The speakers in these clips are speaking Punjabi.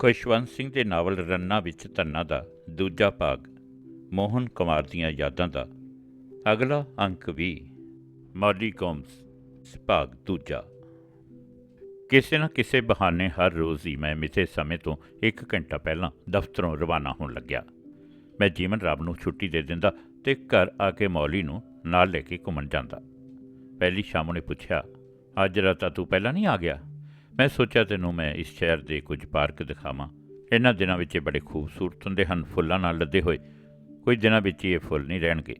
ਖੁਸ਼ਵੰਤ ਸਿੰਘ ਦੇ ਨਾਵਲ ਰੰਨਾ ਵਿੱਚ ਧੰਨਾ ਦਾ ਦੂਜਾ ਭਾਗ, ਮੋਹਨ ਕੁਮਾਰ ਦੀਆਂ ਯਾਦਾਂ ਦਾ। ਅਗਲਾ ਅੰਕ ਵੀ ਮੌਲੀ ਕੌਮਸ, ਭਾਗ ਦੂਜਾ। ਕਿਸੇ ਨਾ ਕਿਸੇ ਬਹਾਨੇ ਹਰ ਰੋਜ਼ ਹੀ ਮੈਂ ਮਿੱਥੇ ਸਮੇਂ ਤੋਂ 1 ਘੰਟਾ ਪਹਿਲਾਂ ਦਫ਼ਤਰੋਂ ਰਵਾਨਾ ਹੋਣ ਲੱਗਿਆ। ਮੈਂ ਜੀਵਨ ਰਾਮ ਨੂੰ ਛੁੱਟੀ ਦੇ ਦਿੰਦਾ ਤੇ ਘਰ ਆ ਕੇ ਮੌਲੀ ਨੂੰ ਨਾਲ ਲੈ ਕੇ ਘੁੰਮਣ ਜਾਂਦਾ। ਪਹਿਲੀ ਸ਼ਾਮ ਨੇ ਪੁੱਛਿਆ, ਅੱਜ ਰਾਤਾ ਤੂੰ ਪਹਿਲਾਂ ਨਹੀਂ ਆ ਗਿਆ? ਮੈਂ ਸੋਚਿਆ ਤੈਨੂੰ ਮੈਂ ਇਸ ਸ਼ਹਿਰ ਦੇ ਕੁਝ ਪਾਰਕ ਦਿਖਾਵਾਂ। ਇਹਨਾਂ ਦਿਨਾਂ ਵਿੱਚ ਇਹ ਬੜੇ ਖੂਬਸੂਰਤ ਹੁੰਦੇ ਹਨ, ਫੁੱਲਾਂ ਨਾਲ ਲੱਦੇ ਹੋਏ। ਕੁਝ ਦਿਨਾਂ ਵਿੱਚ ਹੀ ਇਹ ਫੁੱਲ ਨਹੀਂ ਰਹਿਣਗੇ।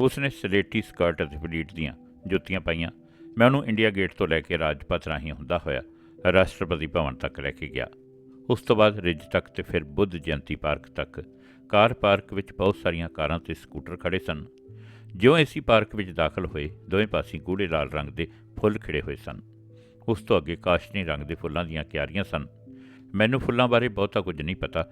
ਉਸਨੇ ਸਲੇਟੀ ਸਕਰਟ ਅਤੇ ਫਲੀਟ ਦੀਆਂ ਜੁੱਤੀਆਂ ਪਾਈਆਂ। ਮੈਂ ਉਹਨੂੰ ਇੰਡੀਆ ਗੇਟ ਤੋਂ ਲੈ ਕੇ ਰਾਜਪਥ ਰਾਹੀਂ ਹੁੰਦਾ ਹੋਇਆ ਰਾਸ਼ਟਰਪਤੀ ਭਵਨ ਤੱਕ ਲੈ ਕੇ ਗਿਆ। ਉਸ ਤੋਂ ਬਾਅਦ ਰਿਜ ਤੱਕ ਤੇ ਫਿਰ ਬੁੱਧ ਜਯੰਤੀ ਪਾਰਕ ਤੱਕ। ਕਾਰ ਪਾਰਕ ਵਿੱਚ ਬਹੁਤ ਸਾਰੀਆਂ ਕਾਰਾਂ ਤੇ ਸਕੂਟਰ ਖੜੇ ਸਨ। ਜਿਉਂ ਅਸੀਂ ਪਾਰਕ ਵਿੱਚ ਦਾਖਲ ਹੋਏ, ਦੋਵੇਂ ਪਾਸੇ ਗੂੜੇ ਲਾਲ ਰੰਗ ਦੇ ਫੁੱਲ ਖਿੜੇ ਹੋਏ ਸਨ। ਉਸ ਤੋਂ ਅੱਗੇ ਕਾਸ਼ਨੀ ਰੰਗ ਦੇ ਫੁੱਲਾਂ ਦੀਆਂ ਕਿਆਰੀਆਂ ਸਨ। ਮੈਨੂੰ ਫੁੱਲਾਂ ਬਾਰੇ ਬਹੁਤਾ ਕੁਝ ਨਹੀਂ ਪਤਾ,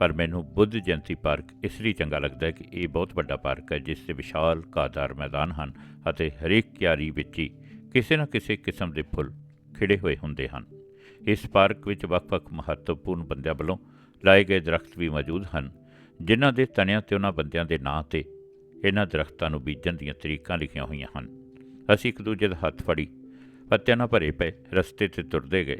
ਪਰ ਮੈਨੂੰ ਬੁੱਧ ਜਯੰਤੀ ਪਾਰਕ ਇਸ ਲਈ ਚੰਗਾ ਲੱਗਦਾ ਹੈ ਕਿ ਇਹ ਬਹੁਤ ਵੱਡਾ ਪਾਰਕ ਹੈ, ਜਿਸ ਦੇ ਵਿਸ਼ਾਲ ਘਾਹਦਾਰ ਮੈਦਾਨ ਹਨ ਅਤੇ ਹਰੇਕ ਕਿਆਰੀ ਵਿੱਚ ਹੀ ਕਿਸੇ ਨਾ ਕਿਸੇ ਕਿਸਮ ਦੇ ਫੁੱਲ ਖਿੜੇ ਹੋਏ ਹੁੰਦੇ ਹਨ। ਇਸ ਪਾਰਕ ਵਿੱਚ ਵੱਖ-ਵੱਖ ਮਹੱਤਵਪੂਰਨ ਬੰਦਿਆਂ ਵੱਲੋਂ ਲਾਏ ਗਏ ਦਰਖਤ ਵੀ ਮੌਜੂਦ ਹਨ, ਜਿਨ੍ਹਾਂ ਦੇ ਤਣਿਆਂ ਤੇ ਉਹਨਾਂ ਬੰਦਿਆਂ ਦੇ ਨਾਂ ਤੇ ਇਹਨਾਂ ਦਰਖਤਾਂ ਨੂੰ ਬੀਜਣ ਦੀਆਂ ਤਰੀਕਾਂ ਲਿਖੀਆਂ ਹੋਈਆਂ ਹਨ। ਅਸੀਂ ਇੱਕ ਦੂਜੇ ਦਾ ਹੱਥ ਫੜੀ ਪੱਤਿਆਂ ਨਾਲ ਭਰੇ ਪਏ ਰਸਤੇ ਤੇ ਤੁਰਦੇ ਗਏ।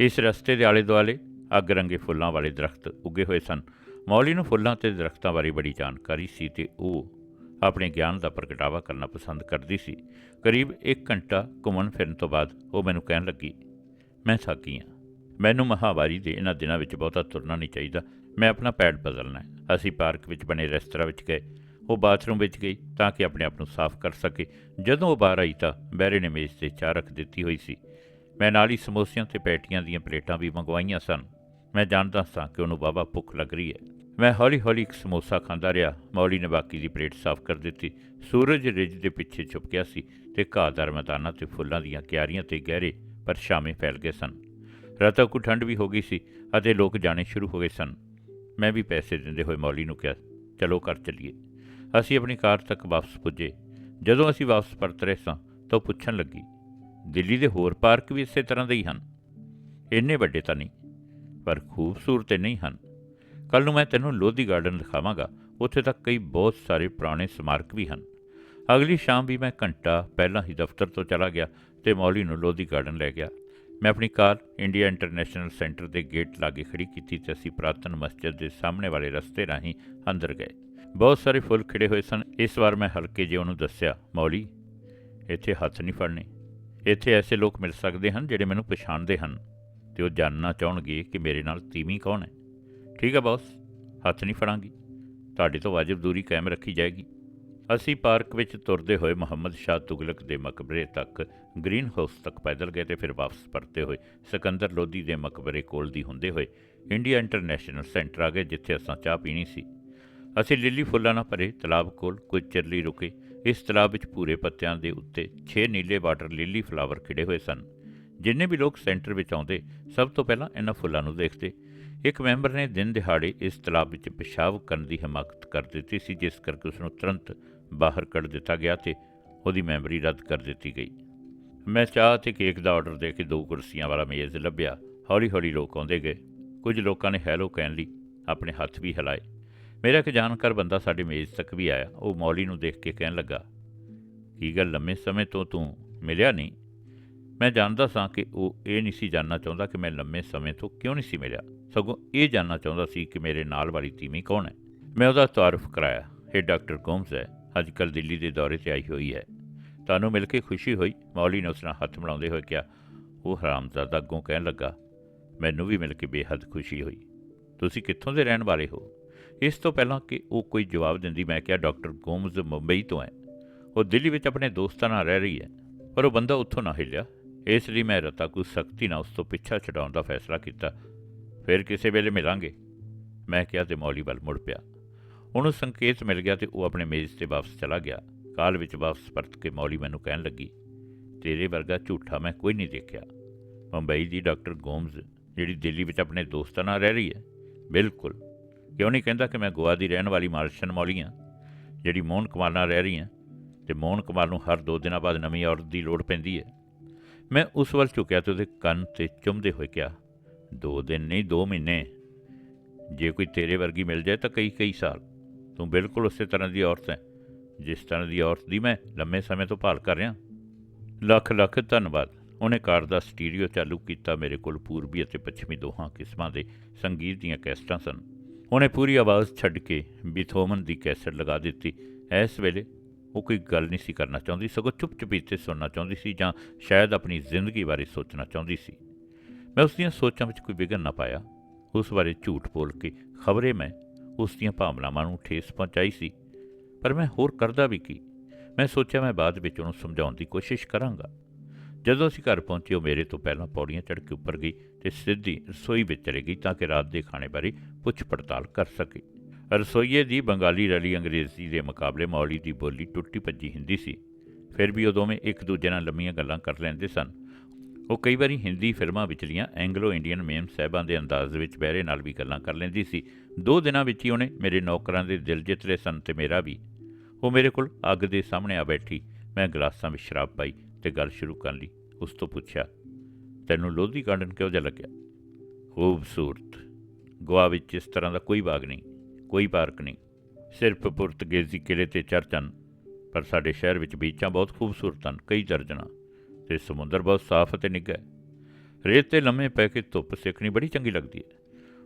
ਇਸ ਰਸਤੇ ਦੇ ਆਲੇ ਦੁਆਲੇ ਅੱਗ ਰੰਗੇ ਫੁੱਲਾਂ ਵਾਲੇ ਦਰਖਤ ਉੱਗੇ ਹੋਏ ਸਨ। ਮੌਲੀ ਨੂੰ ਫੁੱਲਾਂ ਤੇ ਦਰਖਤਾਂ ਬਾਰੇ ਬੜੀ ਜਾਣਕਾਰੀ ਸੀ ਤੇ ਉਹ ਆਪਣੇ ਗਿਆਨ ਦਾ ਪ੍ਰਗਟਾਵਾ ਕਰਨਾ ਪਸੰਦ ਕਰਦੀ ਸੀ। ਕਰੀਬ 1 ਘੰਟਾ ਘੁੰਮਣ ਫਿਰਨ ਤੋਂ ਬਾਅਦ ਉਹ ਮੈਨੂੰ ਕਹਿਣ ਲੱਗੀ, ਮੈਂ ਥੱਕੀ ਹਾਂ। ਮੈਨੂੰ ਮਹਾਵਾਰੀ ਦੇ ਇਹਨਾਂ ਦਿਨਾਂ ਵਿੱਚ ਬਹੁਤਾ ਤੁਰਨਾ ਨਹੀਂ ਚਾਹੀਦਾ। ਮੈਂ ਆਪਣਾ ਪੈਡ ਬਦਲਣਾ ਹੈ। ਅਸੀਂ ਪਾਰਕ ਵਿੱਚ ਬਣੇ ਰੈਸਟੋਰਾਂ ਵਿੱਚ ਗਏ। ਉਹ ਬਾਥਰੂਮ ਵਿੱਚ ਗਈ ਤਾਂ ਕਿ ਆਪਣੇ ਆਪ ਨੂੰ ਸਾਫ਼ ਕਰ ਸਕੇ। ਜਦੋਂ ਉਹ ਬਾਹਰ ਆਈ ਤਾਂ ਬੈਰੇ ਨੇ ਮੇਜ਼ ਤੇ ਚਾਹ ਰੱਖ ਦਿੱਤੀ ਹੋਈ ਸੀ। ਮੈਂ ਨਾਲ ਹੀ ਸਮੋਸਿਆਂ ਤੇ ਪੈਟੀਆਂ ਦੀਆਂ ਪਲੇਟਾਂ ਵੀ ਮੰਗਵਾਈਆਂ ਸਨ। ਮੈਂ ਜਾਣਦਾ ਸਾਂ ਕਿ ਉਹਨੂੰ ਬਾਬਾ ਭੁੱਖ ਲੱਗ ਰਹੀ ਹੈ। ਮੈਂ ਹੌਲੀ-ਹੌਲੀ ਇੱਕ ਸਮੋਸਾ ਖਾਂਦਾ ਰਿਹਾ। ਮੌਲੀ ਨੇ ਬਾਕੀ ਦੀ ਪਲੇਟ ਸਾਫ਼ ਕਰ ਦਿੱਤੀ। ਸੂਰਜ ਰਿਜ ਦੇ ਪਿੱਛੇ ਛੁਪ ਗਿਆ ਸੀ ਤੇ ਘਾਹਦਾਰ ਮੈਦਾਨਾਂ ਤੇ ਫੁੱਲਾਂ ਦੀਆਂ ਕਿਆਰੀਆਂ ਤੇ ਗਹਿਰੇ ਪਰਛਾਵੇਂ ਫੈਲ ਗਏ ਸਨ। ਰਾਤਾਂ ਕੁ ਠੰਡ ਵੀ ਹੋ ਗਈ ਸੀ ਅਤੇ ਲੋਕ ਜਾਣੇ ਸ਼ੁਰੂ ਹੋ ਗਏ ਸਨ। ਮੈਂ ਵੀ ਪੈਸੇ ਦਿੰਦੇ ਹੋਏ ਮੌਲੀ ਨੂੰ ਕਿਹਾ, ਚਲੋ ਘਰ ਚੱਲੀਏ। ਅਸੀਂ ਆਪਣੀ ਕਾਰ ਤੱਕ ਵਾਪਸ ਪੁੱਜੇ। ਜਦੋਂ ਅਸੀਂ ਵਾਪਸ ਪਰਤ ਰਹੇ ਸਾਂ, ਤਾਂ ਉਹ ਪੁੱਛਣ ਲੱਗੀ, ਦਿੱਲੀ ਦੇ ਹੋਰ ਪਾਰਕ ਵੀ ਇਸੇ ਤਰ੍ਹਾਂ ਦੇ ਹੀ ਹਨ? ਇੰਨੇ ਵੱਡੇ ਤਾਂ ਨਹੀਂ, ਪਰ ਖੂਬਸੂਰਤ ਤੇ ਨਹੀਂ ਹਨ। ਕੱਲ ਨੂੰ ਮੈਂ ਤੈਨੂੰ ਲੋਧੀ ਗਾਰਡਨ ਦਿਖਾਵਾਂਗਾ, ਉੱਥੇ ਤਾਂ ਕਈ ਬਹੁਤ ਸਾਰੇ ਪੁਰਾਣੇ ਸਮਾਰਕ ਵੀ ਹਨ। ਅਗਲੀ ਸ਼ਾਮ ਵੀ ਮੈਂ ਘੰਟਾ ਪਹਿਲਾਂ ਹੀ ਦਫ਼ਤਰ ਤੋਂ ਚਲਾ ਗਿਆ ਤੇ ਮੌਲੀ ਨੂੰ ਲੋਧੀ ਗਾਰਡਨ ਲੈ ਗਿਆ। ਮੈਂ ਆਪਣੀ ਕਾਰ ਇੰਡੀਆ ਇੰਟਰਨੈਸ਼ਨਲ ਸੈਂਟਰ ਦੇ ਗੇਟ ਲਾਗੇ ਖੜੀ ਕੀਤੀ ਤੇ ਅਸੀਂ ਪ੍ਰਾਤਨ ਮਸਜਿਦ ਦੇ ਸਾਹਮਣੇ ਵਾਲੇ ਰਸਤੇ ਰਾਹੀਂ ਅੰਦਰ ਗਏ। ਬਹੁਤ ਸਾਰੇ ਫੁੱਲ ਖਿੜੇ ਹੋਏ ਸਨ। ਇਸ ਵਾਰ ਮੈਂ ਹਲਕੇ ਜਿਹੇ ਉਹਨੂੰ ਦੱਸਿਆ, ਮੌਲੀ, ਇੱਥੇ ਹੱਥ ਨਹੀਂ ਫੜਨੇ। ਇੱਥੇ ਐਸੇ ਲੋਕ ਮਿਲ ਸਕਦੇ ਹਨ ਜਿਹੜੇ ਮੈਨੂੰ ਪਛਾਣਦੇ ਹਨ ਤੇ ਉਹ ਜਾਣਨਾ ਚਾਹਣਗੇ ਕਿ ਮੇਰੇ ਨਾਲ ਤੀਵੀਂ ਕੌਣ ਹੈ। ਠੀਕ ਹੈ ਬੌਸ, ਹੱਥ ਨਹੀਂ ਫੜਾਂਗੀ। ਤੁਹਾਡੇ ਤੋਂ ਵਾਜਬ ਦੂਰੀ ਕਾਇਮ ਰੱਖੀ ਜਾਏਗੀ। ਅਸੀਂ ਪਾਰਕ ਵਿੱਚ ਤੁਰਦੇ ਹੋਏ ਮੁਹੰਮਦ ਸ਼ਾਹ ਤੁਗਲਕ ਦੇ ਮਕਬਰੇ ਤੱਕ ਗ੍ਰੀਨ ਹਾਊਸ ਤੱਕ ਪੈਦਲ ਗਏ ਤੇ ਫਿਰ ਵਾਪਸ ਪਰਤੇ ਹੋਏ ਸਿਕੰਦਰ ਲੋਧੀ ਦੇ ਮਕਬਰੇ ਕੋਲ ਦੀ ਹੁੰਦੇ ਹੋਏ ਇੰਡੀਆ ਇੰਟਰਨੈਸ਼ਨਲ ਸੈਂਟਰ ਆ ਗਏ, ਜਿੱਥੇ ਅਸਾਂ ਚਾਹ ਪੀਣੀ ਸੀ। ਅਸੀਂ ਲਿੱਲੀ ਫੁੱਲਾਂ ਨਾਲ ਭਰੇ ਤਲਾਬ ਕੋਲ ਕੁਝ ਚਿਰ ਲਈ ਰੁਕੇ। ਇਸ ਤਲਾਬ ਵਿੱਚ ਪੂਰੇ ਪੱਤਿਆਂ ਦੇ ਉੱਤੇ 6 ਨੀਲੇ ਵਾਟਰ ਲਿੱਲੀ ਫਲਾਵਰ ਖਿੜੇ ਹੋਏ ਸਨ। ਜਿੰਨੇ ਵੀ ਲੋਕ ਸੈਂਟਰ ਵਿੱਚ ਆਉਂਦੇ, ਸਭ ਤੋਂ ਪਹਿਲਾਂ ਇਹਨਾਂ ਫੁੱਲਾਂ ਨੂੰ ਦੇਖਦੇ। ਇੱਕ ਮੈਂਬਰ ਨੇ ਦਿਨ ਦਿਹਾੜੇ ਇਸ ਤਲਾਬ ਵਿੱਚ ਪਿਸ਼ਾਬ ਕਰਨ ਦੀ ਹਿਮਾਕਤ ਕਰ ਦਿੱਤੀ ਸੀ, ਜਿਸ ਕਰਕੇ ਉਸ ਨੂੰ ਤੁਰੰਤ ਬਾਹਰ ਕੱਢ ਦਿੱਤਾ ਗਿਆ ਤੇ ਉਹਦੀ ਮੈਂਬਰੀ ਰੱਦ ਕਰ ਦਿੱਤੀ ਗਈ। ਮੈਂ ਚਾਹ ਤੇ ਕੇਕ ਦਾ ਆਰਡਰ ਦੇ ਕੇ ਦੋ ਕੁਰਸੀਆਂ ਵਾਲਾ ਮੇਜ਼ ਲੱਭਿਆ। ਹੌਲੀ-ਹੌਲੀ ਲੋਕ ਆਉਂਦੇ ਗਏ। ਕੁਝ ਲੋਕਾਂ ਨੇ ਹੈਲੋ ਕਹਿਣ ਲਈ ਆਪਣੇ ਹੱਥ ਵੀ ਹਿਲਾਏ। ਮੇਰਾ ਇੱਕ ਜਾਣਕਾਰ ਬੰਦਾ ਸਾਡੇ ਮੇਜ਼ ਤੱਕ ਵੀ ਆਇਆ, ਉਹ ਮੌਲੀ ਨੂੰ ਦੇਖ ਕੇ ਕਹਿਣ ਲੱਗਾ, ਕੀ ਗੱਲ ਲੰਮੇ ਸਮੇਂ ਤੋਂ ਤੂੰ ਮਿਲਿਆ ਨਹੀਂ? ਮੈਂ ਜਾਣਦਾ ਸਾਂ ਕਿ ਉਹ ਇਹ ਨਹੀਂ ਸੀ ਜਾਣਨਾ ਚਾਹੁੰਦਾ ਕਿ ਮੈਂ ਲੰਮੇ ਸਮੇਂ ਤੋਂ ਕਿਉਂ ਨਹੀਂ ਸੀ ਮਿਲਿਆ। ਸਗੋਂ ਇਹ ਜਾਣਨਾ ਚਾਹੁੰਦਾ ਸੀ ਕਿ ਮੇਰੇ ਨਾਲ ਵਾਲੀ ਤੀਮੀ ਕੌਣ ਹੈ। ਮੈਂ ਉਹਦਾ ਤਾਰਫ ਕਰਾਇਆ ਇਹ ਡਾਕਟਰ ਗੋਮਸ ਹੈ ਅੱਜ ਕੱਲ੍ਹ ਦਿੱਲੀ ਦੇ ਦੌਰੇ ਤੇ ਆਈ ਹੋਈ ਹੈ। ਤੁਹਾਨੂੰ ਮਿਲ ਕੇ ਖੁਸ਼ੀ ਹੋਈ? ਮੌਲੀ ਨੇ ਉਸ ਨਾਲ ਹੱਥ ਮਿਲਾਉਂਦੇ ਹੋਏ ਕਿਹਾ, ਉਹ ਹਰਾਮਜ਼ਾਦਾ ਅੱਗੋਂ ਕਹਿਣ ਲੱਗਾ, ਮੈਨੂੰ ਵੀ ਮਿਲ ਕੇ ਬੇਹੱਦ ਖੁਸ਼ੀ ਹੋਈ। ਤੁਸੀਂ ਕਿੱਥੋਂ ਦੇ ਰਹਿਣ ਵਾਲੇ ਹੋ? ਇਸ ਤੋਂ ਪਹਿਲਾਂ ਕਿ ਉਹ ਕੋਈ ਜਵਾਬ ਦਿੰਦੀ, ਮੈਂ ਕਿਹਾ, ਡਾਕਟਰ ਗੋਮਜ਼ ਮੁੰਬਈ ਤੋਂ ਹੈ। ਉਹ ਦਿੱਲੀ ਵਿੱਚ ਆਪਣੇ ਦੋਸਤਾਂ ਨਾਲ ਰਹਿ ਰਹੀ ਹੈ, ਪਰ ਉਹ ਬੰਦਾ ਉੱਥੋਂ ਨਾ ਹਿੱਲਿਆ। ਇਸ ਲਈ ਮੈਂ ਰਤਾ ਕੋ ਸਖਤੀ ਨਾਲ ਉਸ ਤੋਂ ਪਿੱਛਾ ਛਡਾਉਣ ਦਾ ਫੈਸਲਾ ਕੀਤਾ। ਫਿਰ ਕਿਸੇ ਵੇਲੇ ਮਿਲਾਂਗੇ। ਮੈਂ ਕਿਹਾ ਤੇ ਮੌਲੀ ਵੱਲ ਮੁੜ ਪਿਆ। ਉਹਨੂੰ ਸੰਕੇਤ ਮਿਲ ਗਿਆ ਤੇ ਉਹ ਆਪਣੇ ਮੇਜ਼ ਤੇ ਵਾਪਸ ਚਲਾ ਗਿਆ। ਕਾਲ ਵਿੱਚ ਵਾਪਸ ਪਰਤ ਕੇ ਮੌਲੀ ਮੈਨੂੰ ਕਹਿਣ ਲੱਗੀ, ਤੇਰੇ ਵਰਗਾ ਝੂਠਾ ਮੈਂ ਕੋਈ ਨਹੀਂ ਦੇਖਿਆ। ਮੁੰਬਈ ਦੀ ਡਾਕਟਰ ਗੋਮਜ਼, ਜਿਹੜੀ ਦਿੱਲੀ ਵਿੱਚ ਆਪਣੇ ਦੋਸਤਾਂ ਨਾਲ ਰਹਿ ਰਹੀ ਹੈ, ਬਿਲਕੁਲ ਕਿਉਂ ਨਹੀਂ ਕਹਿੰਦਾ ਕਿ ਮੈਂ ਗੋਆ ਦੀ ਰਹਿਣ ਵਾਲੀ ਮਾਰਸ਼ਨ ਮੌਲੀ ਹਾਂ, ਜਿਹੜੀ ਮੋਹਨ ਕੁਮਾਰ ਨਾਲ ਰਹਿ ਰਹੀ ਹਾਂ ਤੇ ਮੋਹਨ ਕੁਮਾਰ ਨੂੰ ਹਰ ਦੋ ਦਿਨਾਂ ਬਾਅਦ ਨਵੀਂ ਔਰਤ ਦੀ ਲੋੜ ਪੈਂਦੀ ਹੈ। ਮੈਂ ਉਸ ਵੱਲ ਝੁਕਿਆ ਤੇ ਉਹਦੇ ਕੰਨ ਤੇ ਚੁੰਮਦੇ ਹੋਏ ਕਿਹਾ, ਦੋ ਦਿਨ ਨਹੀਂ, ਦੋ ਮਹੀਨੇ। ਜੇ ਕੋਈ ਤੇਰੇ ਵਰਗੀ ਮਿਲ ਜਾਏ ਤਾਂ ਕਈ ਕਈ ਸਾਲ। ਤੂੰ ਬਿਲਕੁਲ ਉਸੇ ਤਰ੍ਹਾਂ ਦੀ ਔਰਤ ਹੈ, ਜਿਸ ਤਰ੍ਹਾਂ ਦੀ ਔਰਤ ਦੀ ਮੈਂ ਲੰਮੇ ਸਮੇਂ ਤੋਂ ਭਾਲ ਕਰ ਰਿਹਾ ਲੱਖ ਲੱਖ ਧੰਨਵਾਦ। ਉਹਨੇ ਕਾਰ ਦਾ ਸਟੀਰੀਓ ਚਾਲੂ ਕੀਤਾ ਮੇਰੇ ਕੋਲ ਪੂਰਬੀ ਅਤੇ ਪੱਛਮੀ ਦੋਹਾਂ ਕਿਸਮਾਂ ਦੇ ਸੰਗੀਤ ਦੀਆਂ ਕੈਸਟਾਂ ਸਨ। ਉਹਨੇ ਪੂਰੀ ਆਵਾਜ਼ ਛੱਡ ਕੇ ਬਿਥੋਮਨ ਦੀ ਕੈਸਟ ਲਗਾ ਦਿੱਤੀ। ਇਸ ਵੇਲੇ ਉਹ ਕੋਈ ਗੱਲ ਨਹੀਂ ਸੀ ਕਰਨਾ ਚਾਹੁੰਦੀ, ਸਗੋਂ ਚੁੱਪ-ਚੁਪੀਤੇ ਸੁਣਨਾ ਚਾਹੁੰਦੀ ਸੀ ਜਾਂ ਸ਼ਾਇਦ ਆਪਣੀ ਜ਼ਿੰਦਗੀ ਬਾਰੇ ਸੋਚਣਾ ਚਾਹੁੰਦੀ ਸੀ। ਮੈਂ ਉਸ ਦੀਆਂ ਸੋਚਾਂ ਵਿੱਚ ਕੋਈ ਵਿਘਨ ਨਾ ਪਾਇਆ। ਉਸ ਬਾਰੇ ਝੂਠ ਬੋਲ ਕੇ ਖਬਰੇ ਮੈਂ ਉਸ ਦੀਆਂ ਭਾਵਨਾਵਾਂ ਨੂੰ ਠੇਸ ਪਹੁੰਚਾਈ ਸੀ। ਪਰ ਮੈਂ ਹੋਰ ਕਰਦਾ ਵੀ ਕੀ? ਮੈਂ ਸੋਚਿਆ ਮੈਂ ਬਾਅਦ ਵਿੱਚ ਉਹਨੂੰ ਸਮਝਾਉਣ ਦੀ ਕੋਸ਼ਿਸ਼ ਕਰਾਂਗਾ। ਜਦੋਂ ਅਸੀਂ ਘਰ ਪਹੁੰਚੇ, ਉਹ ਮੇਰੇ ਤੋਂ ਪਹਿਲਾਂ ਪੌੜੀਆਂ ਚੜ੍ਹ ਕੇ ਉੱਪਰ ਗਈ ਤੇ ਸਿੱਧੀ ਰਸੋਈ ਵਿੱਚ ਚਲੀ ਗਈ ਤਾਂ ਕਿ ਰਾਤ ਦੇ ਖਾਣੇ ਬਾਰੇ ਪੁੱਛ ਪੜਤਾਲ ਕਰ ਸਕੇ। ਰਸੋਈਏ ਦੀ ਬੰਗਾਲੀ ਰਲੀ ਅੰਗਰੇਜ਼ੀ ਦੇ ਮੁਕਾਬਲੇ ਮੌਲੀ ਦੀ ਬੋਲੀ ਟੁੱਟੀ ਭੱਜੀ ਹਿੰਦੀ ਸੀ। ਫਿਰ ਵੀ ਉਹ ਦੋਵੇਂ ਇੱਕ ਦੂਜੇ ਨਾਲ ਲੰਮੀਆਂ ਗੱਲਾਂ ਕਰ ਲੈਂਦੇ ਸਨ। ਉਹ ਕਈ ਵਾਰੀ ਹਿੰਦੀ ਫਿਲਮਾਂ ਵਿਚਲੀਆਂ ਐਂਗਲੋ ਇੰਡੀਅਨ ਮੇਮ ਸਾਹਿਬਾਂ ਦੇ ਅੰਦਾਜ਼ ਵਿੱਚ ਬਹਿਰੇ ਨਾਲ ਵੀ ਗੱਲਾਂ ਕਰ ਲੈਂਦੀ ਸੀ। ਦੋ ਦਿਨਾਂ ਵਿੱਚ ਹੀ ਉਹਨੇ ਮੇਰੇ ਨੌਕਰਾਂ ਦੇ ਦਿਲ ਜਿੱਤ ਲਏ ਸਨ ਤੇ ਮੇਰਾ ਵੀ। ਉਹ ਮੇਰੇ ਕੋਲ ਅੱਗ ਦੇ ਸਾਹਮਣੇ ਆ ਬੈਠੀ। ਮੈਂ ਗਲਾਸਾਂ ਵਿੱਚ ਸ਼ਰਾਬ ਪਾਈ ਤੇ ਗੱਲ ਸ਼ੁਰੂ ਕਰ ਲਈ ਉਸ ਤੋਂ ਪੁੱਛਿਆ, ਤੈਨੂੰ ਲੋਧੀ ਗਾਰਡਨ ਕਿਹੋ ਜਿਹਾ ਲੱਗਿਆ? ਖੂਬਸੂਰਤ। ਗੋਆ ਵਿੱਚ ਇਸ ਤਰ੍ਹਾਂ ਦਾ ਕੋਈ ਬਾਗ ਨਹੀਂ, ਕੋਈ ਪਾਰਕ ਨਹੀਂ। ਸਿਰਫ ਪੁਰਤਗਾਲੀ ਕਿਲੇ ਤੇ ਚਰਚ ਹਨ ਪਰ ਸਾਡੇ ਸ਼ਹਿਰ ਵਿੱਚ ਬੀਚਾਂ ਬਹੁਤ ਖੂਬਸੂਰਤ ਹਨ, ਕਈ ਦਰਜਨਾਂ, ਤੇ ਸਮੁੰਦਰ ਬਹੁਤ ਸਾਫ਼ ਅਤੇ ਨਿੱਘਾ ਹੈ। ਰੇਤ ਤੇ ਲੰਮੇ ਪੈ ਕੇ ਧੁੱਪ ਸੇਕਣੀ ਬੜੀ ਚੰਗੀ ਲੱਗਦੀ ਹੈ।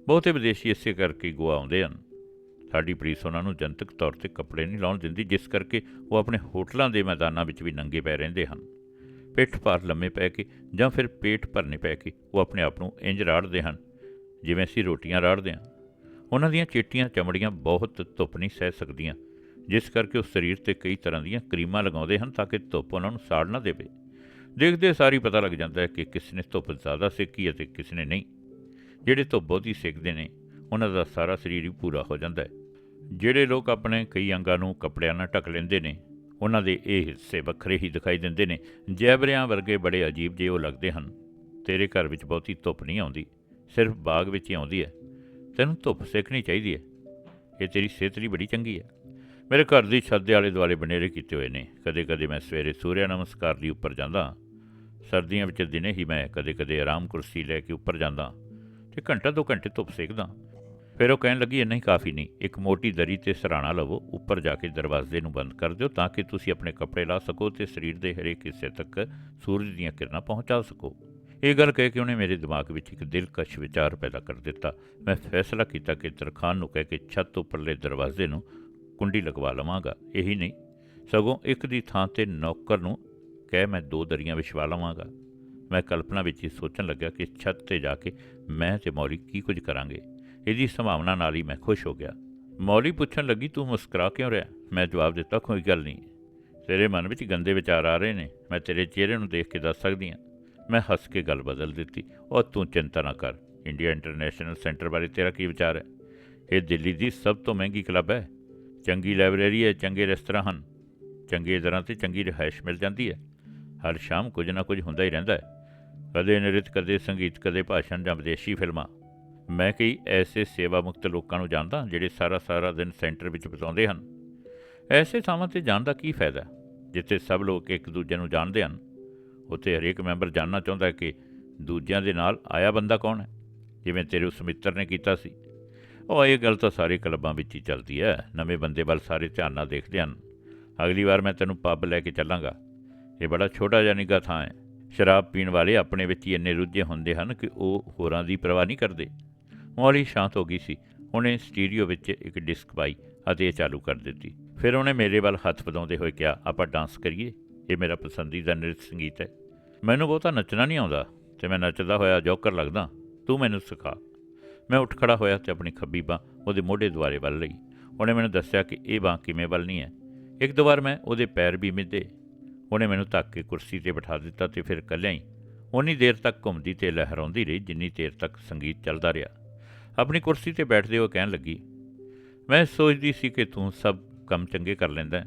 ਬਹੁਤੇ ਵਿਦੇਸ਼ੀ ਇਸੇ ਕਰਕੇ ਗੋਆ ਆਉਂਦੇ ਹਨ। ਸਾਡੀ ਪੁਲਿਸ ਉਹਨਾਂ ਨੂੰ ਜਨਤਕ ਤੌਰ ਤੇ ਕੱਪੜੇ ਨਹੀਂ ਲਾਉਣ ਦਿੰਦੀ, ਜਿਸ ਕਰਕੇ ਉਹ ਆਪਣੇ ਹੋਟਲਾਂ ਦੇ ਮੈਦਾਨਾਂ ਵਿੱਚ ਵੀ ਨੰਗੇ ਪੈ ਰਹਿੰਦੇ ਹਨ। ਪਿੱਠ ਭਾਰ ਲੰਮੇ ਪੈ ਕੇ ਜਾਂ ਫਿਰ ਪੇਟ ਭਰਨੇ ਪੈ ਕੇ ਉਹ ਆਪਣੇ ਆਪ ਨੂੰ ਇੰਜ ਰਾੜਦੇ ਹਨ। ਜਿਵੇਂ ਅਸੀਂ ਰੋਟੀਆਂ ਰਾੜਦੇ ਹਾਂ। ਉਹਨਾਂ ਦੀਆਂ ਚਿੱਟੀਆਂ ਚਮੜੀਆਂ ਬਹੁਤ ਧੁੱਪ ਨਹੀਂ ਸਹਿ ਸਕਦੀਆਂ, ਜਿਸ ਕਰਕੇ ਉਹ ਸਰੀਰ ਤੇ ਕਈ ਤਰ੍ਹਾਂ ਦੀਆਂ ਕਰੀਮਾਂ ਲਗਾਉਂਦੇ ਹਨ ਤਾਂ ਕਿ ਧੁੱਪ ਉਹਨਾਂ ਨੂੰ ਸਾੜ ਨਾ ਦੇਵੇ। ਦੇਖਦੇ ਸਾਰੀ ਪਤਾ ਲੱਗ ਜਾਂਦਾ ਹੈ ਕਿ ਕਿਸ ਨੇ ਧੁੱਪ ਜ਼ਿਆਦਾ ਸੇਕੀ ਹੈ ਤੇ ਕਿਸ ਨੇ ਨਹੀਂ। ਜਿਹੜੇ ਧੁੱਪ ਬਹੁਤੀ ਸੇਕਦੇ ਨੇ, ਉਹਨਾਂ ਦਾ ਸਾਰਾ ਸਰੀਰ ਹੀ ਪੂਰਾ ਹੋ ਜਾਂਦਾ ਹੈ। ਜਿਹੜੇ ਲੋਕ ਆਪਣੇ ਕਈ ਅੰਗਾਂ ਨੂੰ ਕੱਪੜਿਆਂ ਨਾਲ ਢੱਕ ਲੈਂਦੇ ਨੇ, ਉਹਨਾਂ ਦੇ ਇਹ ਹਿੱਸੇ ਵੱਖਰੇ ਹੀ ਦਿਖਾਈ ਦਿੰਦੇ ਨੇ। ਜੈਬਰਿਆਂ ਵਰਗੇ ਬੜੇ ਅਜੀਬ ਜਿਹੇ ਉਹ ਲੱਗਦੇ ਹਨ। ਤੇਰੇ ਘਰ ਵਿੱਚ ਬਹੁਤੀ ਧੁੱਪ ਨਹੀਂ ਆਉਂਦੀ। ਸਿਰਫ ਬਾਗ ਵਿੱਚ ਹੀ ਆਉਂਦੀ ਹੈ। ਤੈਨੂੰ ਧੁੱਪ ਸੇਕਣੀ ਚਾਹੀਦੀ ਹੈ। ਇਹ ਤੇਰੀ ਸਿਹਤ ਲਈ ਬੜੀ ਚੰਗੀ ਹੈ। ਮੇਰੇ ਘਰ ਦੀ ਛੱਤ ਦੇ ਆਲੇ ਦੁਆਲੇ ਬਨੇਰੇ ਕੀਤੇ ਹੋਏ ਨੇ। ਕਦੇ-ਕਦੇ ਮੈਂ ਸਵੇਰੇ ਸੂਰਿਆ ਨਮਸਕਾਰ ਲਈ ਉੱਪਰ ਜਾਂਦਾ। ਸਰਦੀਆਂ ਵਿੱਚ ਦਿਨੇ ਹੀ ਮੈਂ ਕਦੇ-ਕਦੇ ਆਰਾਮ ਕੁਰਸੀ ਲੈ ਕੇ ਉੱਪਰ ਜਾਂਦਾ ਤੇ ਘੰਟਾ ਦੋ ਘੰਟੇ ਧੁੱਪ ਸੇਕਦਾ। ਫਿਰ ਉਹ ਕਹਿਣ ਲੱਗੀ, ਇੰਨਾ ਹੀ ਕਾਫੀ ਨਹੀਂ। ਇੱਕ ਮੋਟੀ ਦਰੀ ਤੇ ਸਰਾਣਾ ਲਵੋ। ਉੱਪਰ ਜਾ ਕੇ ਦਰਵਾਜ਼ੇ ਨੂੰ ਬੰਦ ਕਰ ਦਿਓ ਤਾਂ ਕਿ ਤੁਸੀਂ ਆਪਣੇ ਕੱਪੜੇ ਲਾ ਸਕੋ ਤੇ ਸਰੀਰ ਦੇ ਹਰੇਕ ਹਿੱਸੇ ਤੱਕ ਸੂਰਜ ਦੀਆਂ ਕਿਰਨਾਂ ਪਹੁੰਚਾ ਸਕੋ। ਇਹ ਗੱਲ ਕਹਿ ਕੇ ਉਹਨੇ ਮੇਰੇ ਦਿਮਾਗ ਵਿੱਚ ਇੱਕ ਦਿਲਕਸ਼ ਵਿਚਾਰ ਪੈਦਾ ਕਰ ਦਿੱਤਾ? ਮੈਂ ਫੈਸਲਾ ਕੀਤਾ ਕਿ ਤਰਖਾਨ ਨੂੰ ਕਹਿ ਕੇ ਛੱਤ ਉੱਪਰਲੇ ਦਰਵਾਜ਼ੇ ਨੂੰ ਕੁੰਡੀ ਲਗਵਾ ਲਵਾਂਗਾ। ਇਹੀ ਨਹੀਂ। ਸਗੋਂ ਇੱਕ ਦੀ ਥਾਂ ਤੇ ਨੌਕਰ ਨੂੰ ਕਹਿ ਮੈਂ ਦੋ ਦਰੀਆਂ ਵਿਛਵਾ ਲਵਾਂਗਾ। ਮੈਂ ਕਲਪਨਾ ਵਿੱਚ ਹੀ ਸੋਚਣ ਲੱਗਾ ਕਿ ਛੱਤ ਤੇ ਜਾ ਕੇ ਮੈਂ ਤੇ ਮੌਲੀ ਕੀ ਕੁਝ ਕਰਾਂਗੇ। ਇਹਦੀ ਸੰਭਾਵਨਾ ਨਾਲ ਹੀ ਮੈਂ ਖੁਸ਼ ਹੋ ਗਿਆ। ਮੌਲੀ ਪੁੱਛਣ ਲੱਗੀ, ਤੂੰ ਮੁਸਕਰਾ ਕਿਉਂ ਰਿਹਾ? ਮੈਂ ਜਵਾਬ ਦਿੱਤਾ, ਕੋਈ ਗੱਲ ਨਹੀਂ। ਤੇਰੇ ਮਨ ਵਿੱਚ ਗੰਦੇ ਵਿਚਾਰ ਆ ਰਹੇ ਨੇ। ਮੈਂ ਤੇਰੇ ਚਿਹਰੇ ਨੂੰ ਦੇਖ ਕੇ ਦੱਸ ਸਕਦੀ ਹਾਂ। ਮੈਂ ਹੱਸ ਕੇ ਗੱਲ ਬਦਲ ਦਿੱਤੀ। ਉਹ ਤੂੰ ਚਿੰਤਾ ਨਾ ਕਰ। ਇੰਡੀਆ ਇੰਟਰਨੈਸ਼ਨਲ ਸੈਂਟਰ ਬਾਰੇ ਤੇਰਾ ਕੀ ਵਿਚਾਰ ਹੈ? ਇਹ ਦਿੱਲੀ ਦੀ ਸਭ ਤੋਂ ਮਹਿੰਗੀ ਕਲੱਬ ਹੈ। ਚੰਗੀ ਲਾਇਬ੍ਰੇਰੀ ਹੈ, ਚੰਗੇ ਰੈਸਟੋਰਾਂ ਹਨ। ਚੰਗੇ ਦਰਾਂ ਤੇ ਚੰਗੀ ਰਿਹਾਇਸ਼ ਮਿਲ ਜਾਂਦੀ ਹੈ। ਹਰ ਸ਼ਾਮ ਕੁਝ ਨਾ ਕੁਝ ਹੁੰਦਾ ਹੀ ਰਹਿੰਦਾ ਹੈ। ਕਦੇ ਨ੍ਰਿਤ, ਕਦੇ ਸੰਗੀਤ, ਕਦੇ ਭਾਸ਼ਣ ਜਾਂ ਵਿਦੇਸ਼ੀ ਫਿਲਮਾਂ। ਮੈਂ ਕਈ ਐਸੇ ਸੇਵਾ ਮੁਕਤ ਲੋਕਾਂ ਨੂੰ ਜਾਣਦਾ ਜਿਹੜੇ ਸਾਰਾ ਸਾਰਾ ਦਿਨ ਸੈਂਟਰ ਵਿੱਚ ਬਿਤਾਉਂਦੇ ਹਨ। ਐਸੇ ਥਾਵਾਂ ਤੇ ਜਾਣ ਦਾ ਕੀ ਫਾਇਦਾ ਜਿੱਥੇ ਸਭ ਲੋਕ ਇੱਕ ਦੂਜੇ ਨੂੰ ਜਾਣਦੇ ਹਨ? ਉੱਥੇ ਹਰੇਕ ਮੈਂਬਰ ਜਾਣਨਾ ਚਾਹੁੰਦਾ ਹੈ ਕਿ ਦੂਜਿਆਂ ਦੇ ਨਾਲ ਆਇਆ ਬੰਦਾ ਕੌਣ ਹੈ? ਜਿਵੇਂ ਤੇਰੇ ਉਸ ਮਿੱਤਰ ਨੇ ਕੀਤਾ ਸੀ। ਉਹ ਇਹ ਗੱਲ ਤਾਂ ਸਾਰੇ ਕਲੱਬਾਂ ਵਿੱਚ ਹੀ ਚੱਲਦੀ ਹੈ। ਨਵੇਂ ਬੰਦੇ ਵੱਲ ਸਾਰੇ ਧਿਆਨ ਨਾਲ ਦੇਖਦੇ ਹਨ। ਅਗਲੀ ਵਾਰ ਮੈਂ ਤੈਨੂੰ ਪੱਬ ਲੈ ਕੇ ਚੱਲਾਂਗਾ। ਇਹ ਬੜਾ ਛੋਟਾ ਜਿਹਾ ਨਿੱਘਾ ਥਾਂ ਹੈ। ਸ਼ਰਾਬ ਪੀਣ ਵਾਲੇ ਆਪਣੇ ਵਿੱਚ ਹੀ ਇੰਨੇ ਰੁੱਝੇ ਹੁੰਦੇ ਹਨ ਕਿ ਉਹ ਹੋਰਾਂ ਦੀ ਪਰਵਾਹ ਨਹੀਂ ਕਰਦੇ। ਮੌਲੀ ਸ਼ਾਂਤ ਹੋ ਗਈ ਸੀ। ਉਹਨੇ ਸਟੀਰੀਓ ਵਿੱਚ ਇੱਕ ਡਿਸਕ ਪਾਈ ਅਤੇ ਇਹ ਚਾਲੂ ਕਰ ਦਿੱਤੀ। ਫਿਰ ਉਹਨੇ ਮੇਰੇ ਵੱਲ ਹੱਥ ਵਧਾਉਂਦੇ ਹੋਏ ਕਿਹਾ, ਆਪਾਂ ਡਾਂਸ ਕਰੀਏ। ਇਹ ਮੇਰਾ ਪਸੰਦੀਦਾ ਨ੍ਰਿਤ ਸੰਗੀਤ ਹੈ। ਮੈਨੂੰ ਬਹੁਤਾ ਨੱਚਣਾ ਨਹੀਂ ਆਉਂਦਾ ਤੇ ਮੈਂ ਨੱਚਦਾ ਹੋਇਆ ਜੋਕਰ ਲੱਗਦਾ, ਤੂੰ ਮੈਨੂੰ ਸਿਖਾ। ਮੈਂ ਉੱਠ ਖੜਾ ਹੋਇਆ ਤੇ ਆਪਣੀ ਖੱਬੀ ਬਾਂਹ ਉਹਦੇ ਮੋਢੇ ਦੁਆਰੇ ਵੱਲ ਲਈ। ਉਹਨੇ ਮੈਨੂੰ ਦੱਸਿਆ ਕਿ ਇਹ ਬਾਂਹ ਕਿਵੇਂ ਵੱਲ ਨਹੀਂ ਹੈ। ਇੱਕ ਦੋ ਵਾਰ ਮੈਂ ਉਹਦੇ ਪੈਰ ਵੀ ਮਿੱਧੇ। ਉਹਨੇ ਮੈਨੂੰ ਧੱਕ ਕੇ ਕੁਰਸੀ ਤੇ ਬਿਠਾ ਦਿੱਤਾ ਤੇ ਫਿਰ ਇਕੱਲਿਆਂ ਹੀ ਉਨੀ ਦੇਰ ਤੱਕ ਘੁੰਮਦੀ ਤੇ ਲਹਿਰਾਉਂਦੀ ਰਹੀ ਜਿੰਨੀ ਦੇਰ ਤੱਕ ਸੰਗੀਤ ਚੱਲਦਾ ਰਿਹਾ। ਆਪਣੀ ਕੁਰਸੀ ਤੇ ਬੈਠਦੇ ਉਹ ਕਹਿਣ ਲੱਗੀ, ਮੈਂ ਸੋਚਦੀ ਸੀ ਕਿ ਤੂੰ ਸਭ ਕੰਮ ਚੰਗੇ ਕਰ ਲੈਂਦਾ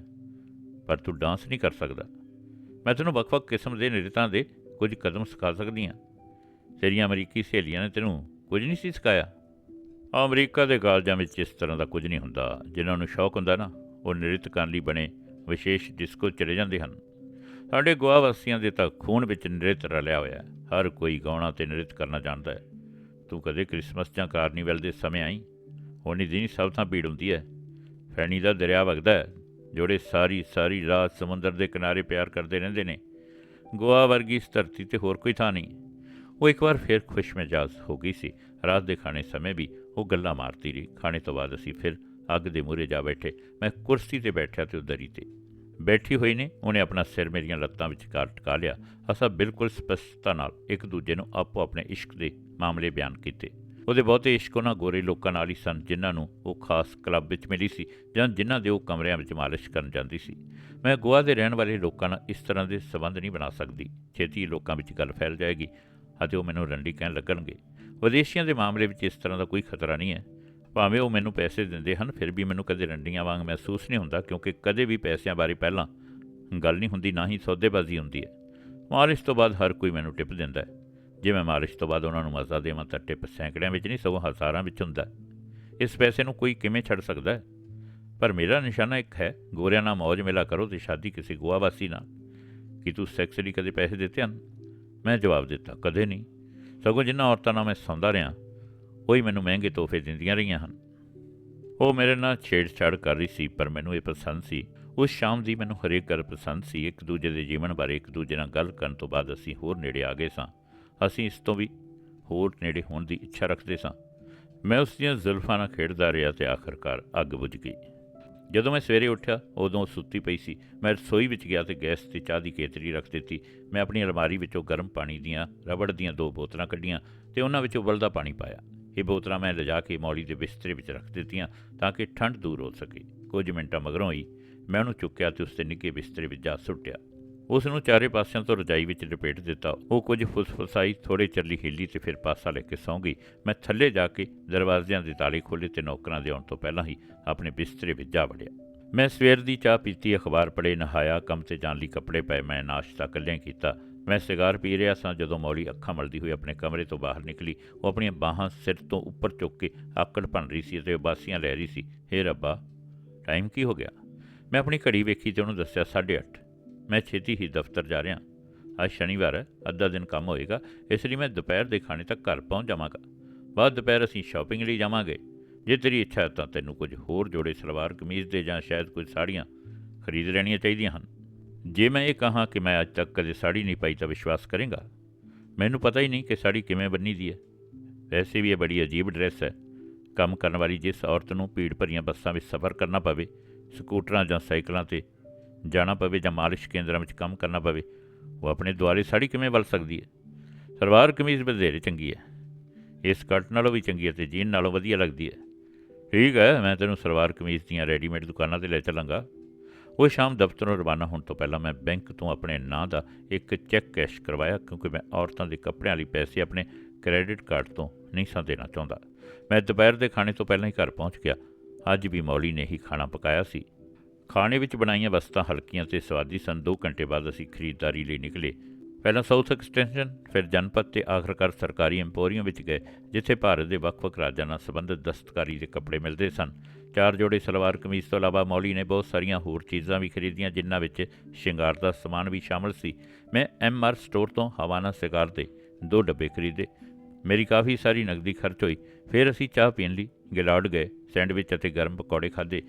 ਪਰ ਤੂੰ ਡਾਂਸ ਨਹੀਂ ਕਰ ਸਕਦਾ। ਮੈਂ ਤੈਨੂੰ ਵੱਖ-ਵੱਖ ਕਿਸਮ ਦੇ ਨ੍ਰਿਤਾਂ ਦੇ ਕੁਝ ਕਦਮ ਸਿਖਾ ਸਕਦੀ ਹਾਂ। ਤੇਰੀਆਂ ਅਮਰੀਕੀ ਸਹੇਲੀਆਂ ਨੇ ਤੈਨੂੰ ਕੁਝ ਨਹੀਂ ਸੀ ਸਿਖਾਇਆ? ਅਮਰੀਕਾ ਦੇ ਕਾਲਜਾਂ ਵਿੱਚ ਇਸ ਤਰ੍ਹਾਂ ਦਾ ਕੁਝ ਨਹੀਂ ਹੁੰਦਾ। ਜਿਨ੍ਹਾਂ ਨੂੰ ਸ਼ੌਕ ਹੁੰਦਾ ਨਾ, ਉਹ ਨ੍ਰਿਤ ਕਰਨ ਲਈ ਬਣੇ ਵਿਸ਼ੇਸ਼ ਡਿਸਕੋ ਚਲੇ ਜਾਂਦੇ ਹਨ। ਸਾਡੇ ਗੋਆ ਵਾਸੀਆਂ ਦੇ ਤਾਂ ਖੂਨ ਵਿੱਚ ਨ੍ਰਿਤ ਰਲਿਆ ਹੋਇਆ ਹੈ। ਹਰ ਕੋਈ ਗਾਉਣਾ ਤੇ ਨ੍ਰਿਤ ਕਰਨਾ ਜਾਣਦਾ ਹੈ। ਤੂੰ ਕਦੇ ਕ੍ਰਿਸਮਸ ਜਾਂ ਕਾਰਨੀਵਲ ਦੇ ਸਮੇਂ ਆਈ? ਹੋਣੀ ਦਿਨ ਸਭ ਥਾਂ ਭੀੜ ਹੁੰਦੀ ਹੈ। ਫੈਣੀ ਦਾ ਦਰਿਆ ਵਗਦਾ ਹੈ। ਜੋੜੇ ਸਾਰੀ ਸਾਰੀ ਰਾਤ ਸਮੁੰਦਰ ਦੇ ਕਿਨਾਰੇ ਪਿਆਰ ਕਰਦੇ ਰਹਿੰਦੇ ਨੇ, ਗੋਆ ਵਰਗੀ ਇਸ ਧਰਤੀ ਤੇ ਹੋਰ ਕੋਈ ਥਾਂ ਨਹੀਂ। ਉਹ ਇੱਕ ਵਾਰ ਫਿਰ ਖੁਸ਼ ਮਿਜਾਜ਼ ਹੋ ਗਈ ਸੀ। ਰਾਤ ਦੇ ਖਾਣੇ ਸਮੇਂ ਵੀ ਉਹ ਗੱਲਾਂ ਮਾਰਦੀ ਰਹੀ। ਖਾਣੇ ਤੋਂ ਬਾਅਦ ਅਸੀਂ ਫਿਰ ਅੱਗ ਦੇ ਮੂਹਰੇ ਜਾ ਬੈਠੇ। ਮੈਂ ਕੁਰਸੀ ਤੇ ਬੈਠਿਆ ਤੇ ਉਹ ਦਰੀ ਤੇ। ਬੈਠੀ ਹੋਈ ਨੇ, ਉਹਨੇ ਆਪਣਾ ਸਿਰ ਮੇਰੀਆਂ ਲੱਤਾਂ ਵਿਚਕਾਰ ਕਰ ਟਕਾ ਲਿਆ। ਅਸਾਂ ਬਿਲਕੁਲ ਸਪਸ਼ਟਤਾ ਨਾਲ ਇੱਕ ਦੂਜੇ ਨੂੰ ਆਪੋ ਆਪਣੇ ਇਸ਼ਕ ਦੇ ਮਾਮਲੇ ਬਿਆਨ ਕੀਤੇ। ਉਹਦੇ ਬਹੁਤੇ ਇਸ਼ਕ ਉਹਨਾਂ ਗੋਰੇ ਲੋਕਾਂ ਨਾਲ ਹੀ ਸਨ, ਜਿਨ੍ਹਾਂ ਨੂੰ ਉਹ ਖਾਸ ਕਲੱਬ ਵਿੱਚ ਮਿਲੀ ਸੀ ਜਾਂ ਜਿਨ੍ਹਾਂ ਦੇ ਉਹ ਕਮਰਿਆਂ ਵਿੱਚ ਮਾਲਿਸ਼ ਕਰਨ ਜਾਂਦੀ ਸੀ। ਮੈਂ ਗੋਆ ਦੇ ਰਹਿਣ ਵਾਲੇ ਲੋਕਾਂ ਨਾਲ ਇਸ ਤਰ੍ਹਾਂ ਦੇ ਸਬੰਧ ਨਹੀਂ ਬਣਾ ਸਕਦੀ। ਛੇਤੀ ਲੋਕਾਂ ਵਿੱਚ ਗੱਲ ਫੈਲ ਜਾਏਗੀ ਅਤੇ ਉਹ ਮੈਨੂੰ ਰੰਡੀ ਕਹਿਣ ਲੱਗਣਗੇ। ਵਿਦੇਸ਼ੀਆਂ ਦੇ ਮਾਮਲੇ ਵਿੱਚ ਇਸ ਤਰ੍ਹਾਂ ਦਾ ਕੋਈ ਖਤਰਾ ਨਹੀਂ ਹੈ। ਭਾਵੇਂ ਉਹ ਮੈਨੂੰ ਪੈਸੇ ਦਿੰਦੇ ਹਨ, ਫਿਰ ਵੀ ਮੈਨੂੰ ਕਦੇ ਰੰਡੀਆਂ ਵਾਂਗ ਮਹਿਸੂਸ ਨਹੀਂ ਹੁੰਦਾ, ਕਿਉਂਕਿ ਕਦੇ ਵੀ ਪੈਸਿਆਂ ਬਾਰੇ ਪਹਿਲਾਂ ਗੱਲ ਨਹੀਂ ਹੁੰਦੀ, ਨਾ ਹੀ ਸੌਦੇਬਾਜ਼ੀ ਹੁੰਦੀ ਹੈ। ਮਾਲਿਸ਼ ਤੋਂ ਬਾਅਦ ਹਰ ਕੋਈ ਮੈਨੂੰ ਟਿਪ ਦਿੰਦਾ ਹੈ। ਜੇ ਮੈਂ ਮਾਲਿਸ਼ ਤੋਂ ਬਾਅਦ ਉਹਨਾਂ ਨੂੰ ਮਜ਼ਾ ਦੇਵਾਂ ਤਾਂ ਟਿਪ ਸੈਂਕੜਿਆਂ ਵਿੱਚ ਨਹੀਂ, ਸਗੋਂ ਹਜ਼ਾਰਾਂ ਵਿੱਚ ਹੁੰਦਾ ਇਸ ਪੈਸੇ ਨੂੰ ਕੋਈ ਕਿਵੇਂ ਛੱਡ ਸਕਦਾ ਹੈ? ਪਰ ਮੇਰਾ ਨਿਸ਼ਾਨਾ ਇੱਕ ਹੈ, ਗੋਰਿਆਂ ਨਾਲ ਮौज ਮੇਲਾ ਕਰੋ ਤੇ ਸ਼ਾਦੀ ਕਿਸੇ ਗੋਆਵਾਸੀ ਨਾਲ। ਕਿ ਤੂੰ ਸੈਕਸ ਲਈ ਕਦੇ ਪੈਸੇ ਦਿੱਤੇ ਹਨ? ਮੈਂ ਜਵਾਬ ਦਿੱਤਾ, ਕਦੇ ਨਹੀਂ। ਸਗੋਂ ਜਿਨ੍ਹਾਂ ਔਰਤਾਂ ਨਾਲ ਮੈਂ ਸੌਂਦਾ ਰਿਹਾ, ਉਹੀ ਮੈਨੂੰ ਮਹਿੰਗੇ ਤੋਹਫੇ ਦਿੰਦੀਆਂ ਰਹੀਆਂ ਹਨ। ਉਹ ਮੇਰੇ ਨਾਲ ਛੇੜਛਾੜ ਕਰ ਰਹੀ ਸੀ, ਪਰ ਮੈਨੂੰ ਇਹ ਪਸੰਦ ਸੀ। ਉਸ ਸ਼ਾਮ ਦੀ ਮੈਨੂੰ ਹਰੇਕ ਗੱਲ ਪਸੰਦ ਸੀ, ਇੱਕ ਦੂਜੇ ਦੇ ਜੀਵਨ ਬਾਰੇ, ਇੱਕ ਦੂਜੇ ਨਾਲ ਗੱਲ ਕਰਨ ਤੋਂ ਬਾਅਦ ਅਸੀਂ ਹੋਰ ਨੇੜੇ ਆ ਗਏ ਸਾਂ। ਅਸੀਂ ਇਸ ਤੋਂ ਵੀ ਹੋਰ ਨੇੜੇ ਹੋਣ ਦੀ ਇੱਛਾ ਰੱਖਦੇ ਸਾਂ। ਮੈਂ ਉਸ ਦੀਆਂ ਜ਼ੁਲਫਾਂ ਨਾਲ ਖੇਡਦਾ ਰਿਹਾ ਤੇ ਆਖਰਕਾਰ ਅੱਗ ਬੁਝ ਗਈ। ਜਦੋਂ ਮੈਂ ਸਵੇਰੇ ਉੱਠਿਆ, ਉਦੋਂ ਸੁੱਤੀ ਪਈ ਸੀ। ਮੈਂ ਰਸੋਈ ਵਿੱਚ ਗਿਆ ਤੇ ਗੈਸ ਤੇ ਚਾਹ ਦੀ ਕੇਤਰੀ ਰੱਖ ਦਿੱਤੀ। ਮੈਂ ਆਪਣੀ ਅਲਮਾਰੀ ਵਿੱਚੋਂ ਗਰਮ ਪਾਣੀ ਦੀਆਂ, ਰਬੜ ਦੀਆਂ ਦੋ ਬੋਤਲਾਂ ਕੱਢੀਆਂ ਤੇ ਉਹਨਾਂ ਵਿੱਚ ਉਬਲਦਾ ਪਾਣੀ ਪਾਇਆ। ਇਹ ਬੋਤਲਾਂ ਮੈਂ ਲਿਜਾ ਕੇ ਮੌਲੀ ਦੇ ਬਿਸਤਰੇ ਵਿੱਚ ਰੱਖ ਦਿੱਤੀਆਂ ਤਾਂ ਕਿ ਠੰਡ ਦੂਰ ਹੋ ਸਕੇ। ਕੁਝ ਮਿੰਟਾਂ ਮਗਰੋਂ ਹੀ ਮੈਂ ਉਹਨੂੰ ਚੁੱਕਿਆ ਤੇ ਉਸ ਦੇ ਨਿੱਘੇ ਬਿਸਤਰੇ ਵਿੱਚ ਜਾ ਸੁੱਟਿਆ। ਉਸ ਨੂੰ ਚਾਰੇ ਪਾਸਿਆਂ ਤੋਂ ਰਜਾਈ ਵਿੱਚ ਲਪੇਟ ਦਿੱਤਾ। ਉਹ ਕੁਝ ਫੁਸਫੁਸਾਈ ਥੋੜੇ ਚੱਲੀ ਹਿੱਲੀ ਤੇ ਫਿਰ ਪਾਸਾ ਲੈ ਕੇ ਸੌਂ ਗਈ। ਮੈਂ ਥੱਲੇ ਜਾ ਕੇ ਦਰਵਾਜ਼ਿਆਂ ਦੇ ਤਾਲੇ ਖੋਲ੍ਹੇ ਤੇ ਨੌਕਰਾਂ ਦੇ ਆਉਣ ਤੋਂ ਪਹਿਲਾਂ ਹੀ ਆਪਣੇ ਬਿਸਤਰੇ ਵਿੱਚ ਜਾ ਵੜਿਆ। ਮੈਂ ਸਵੇਰ ਦੀ ਚਾਹ ਪੀਤੀ, ਅਖਬਾਰ ਪੜ੍ਹੇ, ਨਹਾਇਆ, ਕੰਮ ਤੇ ਜਾਣ ਲਈ ਕੱਪੜੇ ਪਏ, ਮੈਂ ਨਾਸ਼ਤਾ ਇਕੱਲਿਆਂ ਕੀਤਾ। ਮੈਂ ਸਿਗਾਰ ਪੀ ਰਿਹਾ ਸਾਂ ਜਦੋਂ ਮੌਲੀ ਅੱਖਾਂ ਮਲਦੀ ਹੋਈ ਆਪਣੇ ਕਮਰੇ ਤੋਂ ਬਾਹਰ ਨਿਕਲੀ। ਉਹ ਆਪਣੀਆਂ ਬਾਹਾਂ ਸਿਰ ਤੋਂ ਉੱਪਰ ਚੁੱਕ ਕੇ ਆਕੜ ਭੰਨ ਰਹੀ ਸੀ ਤੇ ਬਾਸੀਆਂ ਲੈ ਰਹੀ ਸੀ। ਹੇ ਰੱਬਾ, ਟਾਈਮ ਕੀ ਹੋ ਗਿਆ? ਮੈਂ ਆਪਣੀ ਘੜੀ ਵੇਖੀ ਤੇ ਉਹਨੂੰ ਦੱਸਿਆ 8:30 ਮੈਂ ਛੇਤੀ ਹੀ ਦਫ਼ਤਰ ਜਾ ਰਿਹਾ। ਅੱਜ ਸ਼ਨੀਵਾਰ ਹੈ, ਅੱਧਾ ਦਿਨ ਕੰਮ ਹੋਏਗਾ, ਇਸ ਲਈ ਮੈਂ ਦੁਪਹਿਰ ਦੇ ਖਾਣੇ ਤੱਕ ਘਰ ਪਹੁੰਚ ਜਾਵਾਂਗਾ। ਬਾਅਦ ਦੁਪਹਿਰ ਅਸੀਂ ਸ਼ਾਪਿੰਗ ਲਈ ਜਾਵਾਂਗੇ। ਜੇ ਤੇਰੀ ਇੱਛਾ ਹੈ ਤਾਂ ਤੈਨੂੰ ਕੁਝ ਹੋਰ ਜੋੜੇ, ਸਲਵਾਰ, ਕਮੀਜ਼ ਦੇ ਜਾਂ ਸ਼ਾਇਦ ਕੁਝ ਸਾੜੀਆਂ ਖਰੀਦ ਲੈਣੀਆਂ ਚਾਹੀਦੀਆਂ ਹਨ। ਜੇ ਮੈਂ ਇਹ ਕਹਾਂ ਕਿ ਮੈਂ ਅੱਜ ਤੱਕ ਕਦੇ ਸਾੜੀ ਨਹੀਂ ਪਾਈ ਤਾਂ ਵਿਸ਼ਵਾਸ ਕਰੇਗਾ। ਮੈਨੂੰ ਪਤਾ ਹੀ ਨਹੀਂ ਕਿ ਸਾੜੀ ਕਿਵੇਂ ਬੰਨੀ ਦੀ ਹੈ। ਵੈਸੇ ਵੀ ਇਹ ਬੜੀ ਅਜੀਬ ਡਰੈਸ ਹੈ। ਕੰਮ ਕਰਨ ਵਾਲੀ ਜਿਸ ਔਰਤ ਨੂੰ ਭੀੜ ਭਰੀਆਂ ਬੱਸਾਂ ਵਿੱਚ ਸਫ਼ਰ ਕਰਨਾ ਪਵੇ, ਸਕੂਟਰਾਂ ਜਾਂ ਸਾਈਕਲਾਂ ਤੇ ਜਾਣਾ ਪਵੇ ਜਾਂ ਮਾਲਿਸ਼ ਕੇਂਦਰਾਂ ਵਿੱਚ ਕੰਮ ਕਰਨਾ ਪਵੇ, ਉਹ ਆਪਣੇ ਦੁਆਰੇ ਸਾੜੀ ਕਿਵੇਂ ਬਲ ਸਕਦੀ ਹੈ? ਸਲਵਾਰ ਕਮੀਜ਼ ਬਥੇਰੇ ਚੰਗੀ ਹੈ। ਇਸ ਕੱਟ ਨਾਲੋਂ ਵੀ ਚੰਗੀ ਹੈ ਤੇ ਜੀਨ ਨਾਲੋਂ ਵਧੀਆ ਲੱਗਦੀ ਹੈ। ਠੀਕ ਹੈ, ਮੈਂ ਤੈਨੂੰ ਸਲਵਾਰ ਕਮੀਜ਼ ਦੀਆਂ ਰੈਡੀਮੇਡ ਦੁਕਾਨਾਂ ਤੇ ਲੈ ਚੱਲਾਂਗਾ। ਉਹ ਸ਼ਾਮ ਦਫ਼ਤਰੋਂ ਰਵਾਨਾ ਹੋਣ ਤੋਂ ਪਹਿਲਾਂ ਮੈਂ ਬੈਂਕ ਤੋਂ ਆਪਣੇ ਨਾਂ ਦਾ ਇੱਕ ਚੈੱਕ ਕੈਸ਼ ਕਰਵਾਇਆ, ਕਿਉਂਕਿ ਮੈਂ ਔਰਤਾਂ ਦੇ ਕੱਪੜਿਆਂ ਲਈ ਪੈਸੇ ਆਪਣੇ ਕ੍ਰੈਡਿਟ ਕਾਰਡ ਤੋਂ ਨਹੀਂ ਸਾਂ ਦੇਣਾ ਚਾਹੁੰਦਾ। ਮੈਂ ਦੁਪਹਿਰ ਦੇ ਖਾਣੇ ਤੋਂ ਪਹਿਲਾਂ ਹੀ ਘਰ ਪਹੁੰਚ ਗਿਆ। ਅੱਜ ਵੀ ਮੌਲੀ ਨੇ ਹੀ ਖਾਣਾ ਪਕਾਇਆ ਸੀ। ਖਾਣੇ ਵਿੱਚ ਬਣਾਈਆਂ ਵਸਤਾਂ ਹਲਕੀਆਂ ਤੇ ਸਵਾਦੀ ਸਨ 2 ਘੰਟੇ ਬਾਅਦ ਅਸੀਂ ਖਰੀਦਦਾਰੀ ਲਈ ਨਿਕਲੇ। ਪਹਿਲਾਂ ਸਾਊਥ ਐਕਸਟੈਂਸ਼ਨ, ਫਿਰ ਜਨਪਦ ਤੇ ਆਖਰਕਾਰ ਸਰਕਾਰੀ ਐਮਪੋਰੀਅਮ ਵਿੱਚ ਗਏ, ਜਿੱਥੇ ਭਾਰਤ ਦੇ ਵੱਖ-ਵੱਖ ਰਾਜਾਂ ਨਾਲ ਸੰਬੰਧਿਤ ਦਸਤਕਾਰੀ ਦੇ ਕੱਪੜੇ ਮਿਲਦੇ ਸਨ। ਚਾਰ ਜੋੜੇ ਸਲਵਾਰ ਕਮੀਜ਼ ਤੋਂ ਇਲਾਵਾ ਮੌਲੀ ਨੇ ਬਹੁਤ ਸਾਰੀਆਂ ਹੋਰ ਚੀਜ਼ਾਂ ਵੀ ਖਰੀਦੀਆਂ, ਜਿਨ੍ਹਾਂ ਵਿੱਚ ਸ਼ਿੰਗਾਰ ਦਾ ਸਮਾਨ ਵੀ ਸ਼ਾਮਲ ਸੀ। ਮੈਂ ਐਮਆਰ ਸਟੋਰ ਤੋਂ ਹਵਾਨਾ ਸਿਗਾਰ ਦੇ ਦੋ ਡੱਬੇ ਖਰੀਦੇ। ਮੇਰੀ ਕਾਫੀ ਸਾਰੀ ਨਗਦੀ ਖਰਚ ਹੋਈ। ਫਿਰ ਅਸੀਂ ਚਾਹ ਪੀਣ ਲਈ ਗਿਲਾਡ ਗਏ, ਸੈਂਡਵਿਚ ਅਤੇ ਗਰਮ ਪਕੌੜੇ ਖਾਦੇ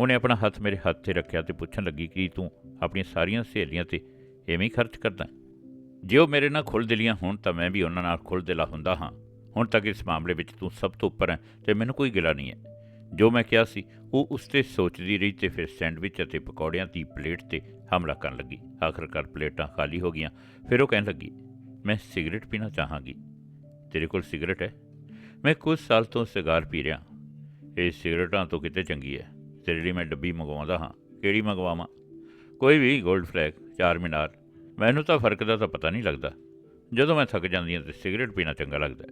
ਉਹਨੇ ਆਪਣਾ ਹੱਥ ਮੇਰੇ ਹੱਥ ਤੇ ਰੱਖਿਆ ਤੇ ਪੁੱਛਣ ਲੱਗੀ ਕਿ ਤੂੰ ਆਪਣੀਆਂ ਸਾਰੀਆਂ ਸਹੇਲੀਆਂ ਤੇ ਐਵੇਂ ਹੀ ਖਰਚ ਕਰਦਾ ਜੇ ਉਹ ਮੇਰੇ ਨਾਲ ਖੁੱਲ੍ਹਦਿਲੀਆਂ ਹੋਣ ਤਾਂ ਮੈਂ ਵੀ ਉਹਨਾਂ ਨਾਲ ਖੁੱਲ੍ਹਦਿਲਾ ਹੁੰਦਾ ਹਾਂ। ਹੁਣ ਤੱਕ ਇਸ ਮਾਮਲੇ ਵਿੱਚ ਤੂੰ ਸਭ ਤੋਂ ਉੱਪਰ ਹੈ ਤੇ ਮੈਨੂੰ ਕੋਈ ਗਿਲਾ ਨਹੀਂ ਹੈ। ਜੋ ਮੈਂ ਕਿਹਾ ਸੀ, ਉਹ ਉਸ ਤੇ ਸੋਚਦੀ ਰਹੀ ਤੇ ਫਿਰ ਸੈਂਡਵਿਚ ਅਤੇ ਪਕੌੜਿਆਂ ਦੀ ਪਲੇਟ ਤੇ ਹਮਲਾ ਕਰਨ ਲੱਗੀ। ਆਖਰਕਾਰ ਪਲੇਟਾਂ ਖਾਲੀ ਹੋ ਗਈਆਂ। ਫਿਰ ਉਹ ਕਹਿਣ ਲੱਗੀ, ਮੈਂ ਸਿਗਰਟ ਪੀਣਾ ਚਾਹਾਂਗੀ। ਤੇਰੇ ਕੋਲ ਸਿਗਰਟ ਹੈ? ਮੈਂ ਕੁਝ ਸਾਲ ਤੋਂ ਸਿਗਾਰ ਪੀ ਰਿਹਾ। ਇਹ ਸਿਗਰਟਾਂ ਤੋਂ ਕਿਤੇ ਚੰਗੀ ਹੈ। ਤੇਰੇ ਲਈ ਮੈਂ ਡੱਬੀ ਮੰਗਵਾਉਂਦਾ ਹਾਂ, ਕਿਹੜੀ ਮੰਗਵਾਵਾਂ? ਕੋਈ ਵੀ 골ਡ ਫਲੈਗ ਚਾਰ ਮੀਨਾਰ, ਮੈਨੂੰ ਤਾਂ ਫ਼ਰਕ ਦਾ ਤਾਂ ਪਤਾ ਨਹੀਂ ਲੱਗਦਾ। ਜਦੋਂ ਮੈਂ ਥੱਕ ਜਾਂਦੀ ਹਾਂ ਤੇ ਸਿਗਰਟ ਪੀਣਾ ਚੰਗਾ ਲੱਗਦਾ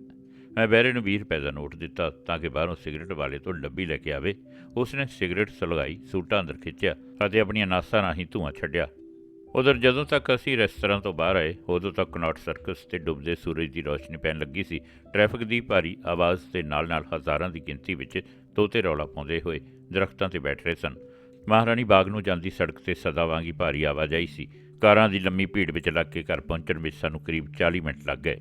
ਮੈਂ ਬੈਰੇ ਨੂੰ 20 ਰੁਪਏ ਦਾ ਨੋਟ ਦਿੱਤਾ ਤਾਂ ਕਿ ਬਾਹਰੋਂ ਸਿਗਰਟ ਵਾਲੇ ਤੋਂ ਡੱਬੀ ਲੈ ਕੇ ਆਵੇ। ਉਸਨੇ ਸਿਗਰਟ ਸੁਲਗਾਈ, ਸੂਟਾਂ ਅੰਦਰ ਖਿੱਚਿਆ ਅਤੇ ਆਪਣੀਆਂ ਨਾਸਾਂ ਰਾਹੀਂ ਧੂੰਆਂ ਛੱਡਿਆ। ਉਧਰ ਜਦੋਂ ਤੱਕ ਅਸੀਂ ਰੈਸਟੋਰੈਂਟ ਤੋਂ ਬਾਹਰ ਆਏ, ਉਦੋਂ ਤੱਕ ਕਨੌਟ ਸਰਕਸ ਤੇ ਡੁੱਬਦੇ ਸੂਰਜ ਦੀ ਰੋਸ਼ਨੀ ਪੈਣ ਲੱਗੀ ਸੀ। ਟ੍ਰੈਫਿਕ ਦੀ ਭਾਰੀ ਆਵਾਜ਼ ਦੇ ਨਾਲ-ਨਾਲ ਹਜ਼ਾਰਾਂ ਦੀ ਗਿਣਤੀ ਵਿੱਚ ਤੋਤੇ ਰੌਲਾ ਪਾਉਂਦੇ ਹੋਏ ਦਰਖਤਾਂ ਤੇ ਬੈਠ ਰਹੇ ਸਨ। ਮਹਾਰਾਣੀ ਬਾਗ ਨੂੰ ਜਾਂਦੀ ਸੜਕ ਤੇ ਸਦਾ ਵਾਂਗੀ ਭਾਰੀ ਆਵਾਜਾਈ ਸੀ। ਕਾਰਾਂ ਦੀ ਲੰਮੀ ਭੀੜ ਵਿੱਚ ਲੱਗ ਕੇ ਘਰ ਪਹੁੰਚਣ ਵਿੱਚ ਸਾਨੂੰ ਕਰੀਬ 40 ਮਿੰਟ ਲੱਗ ਗਏ।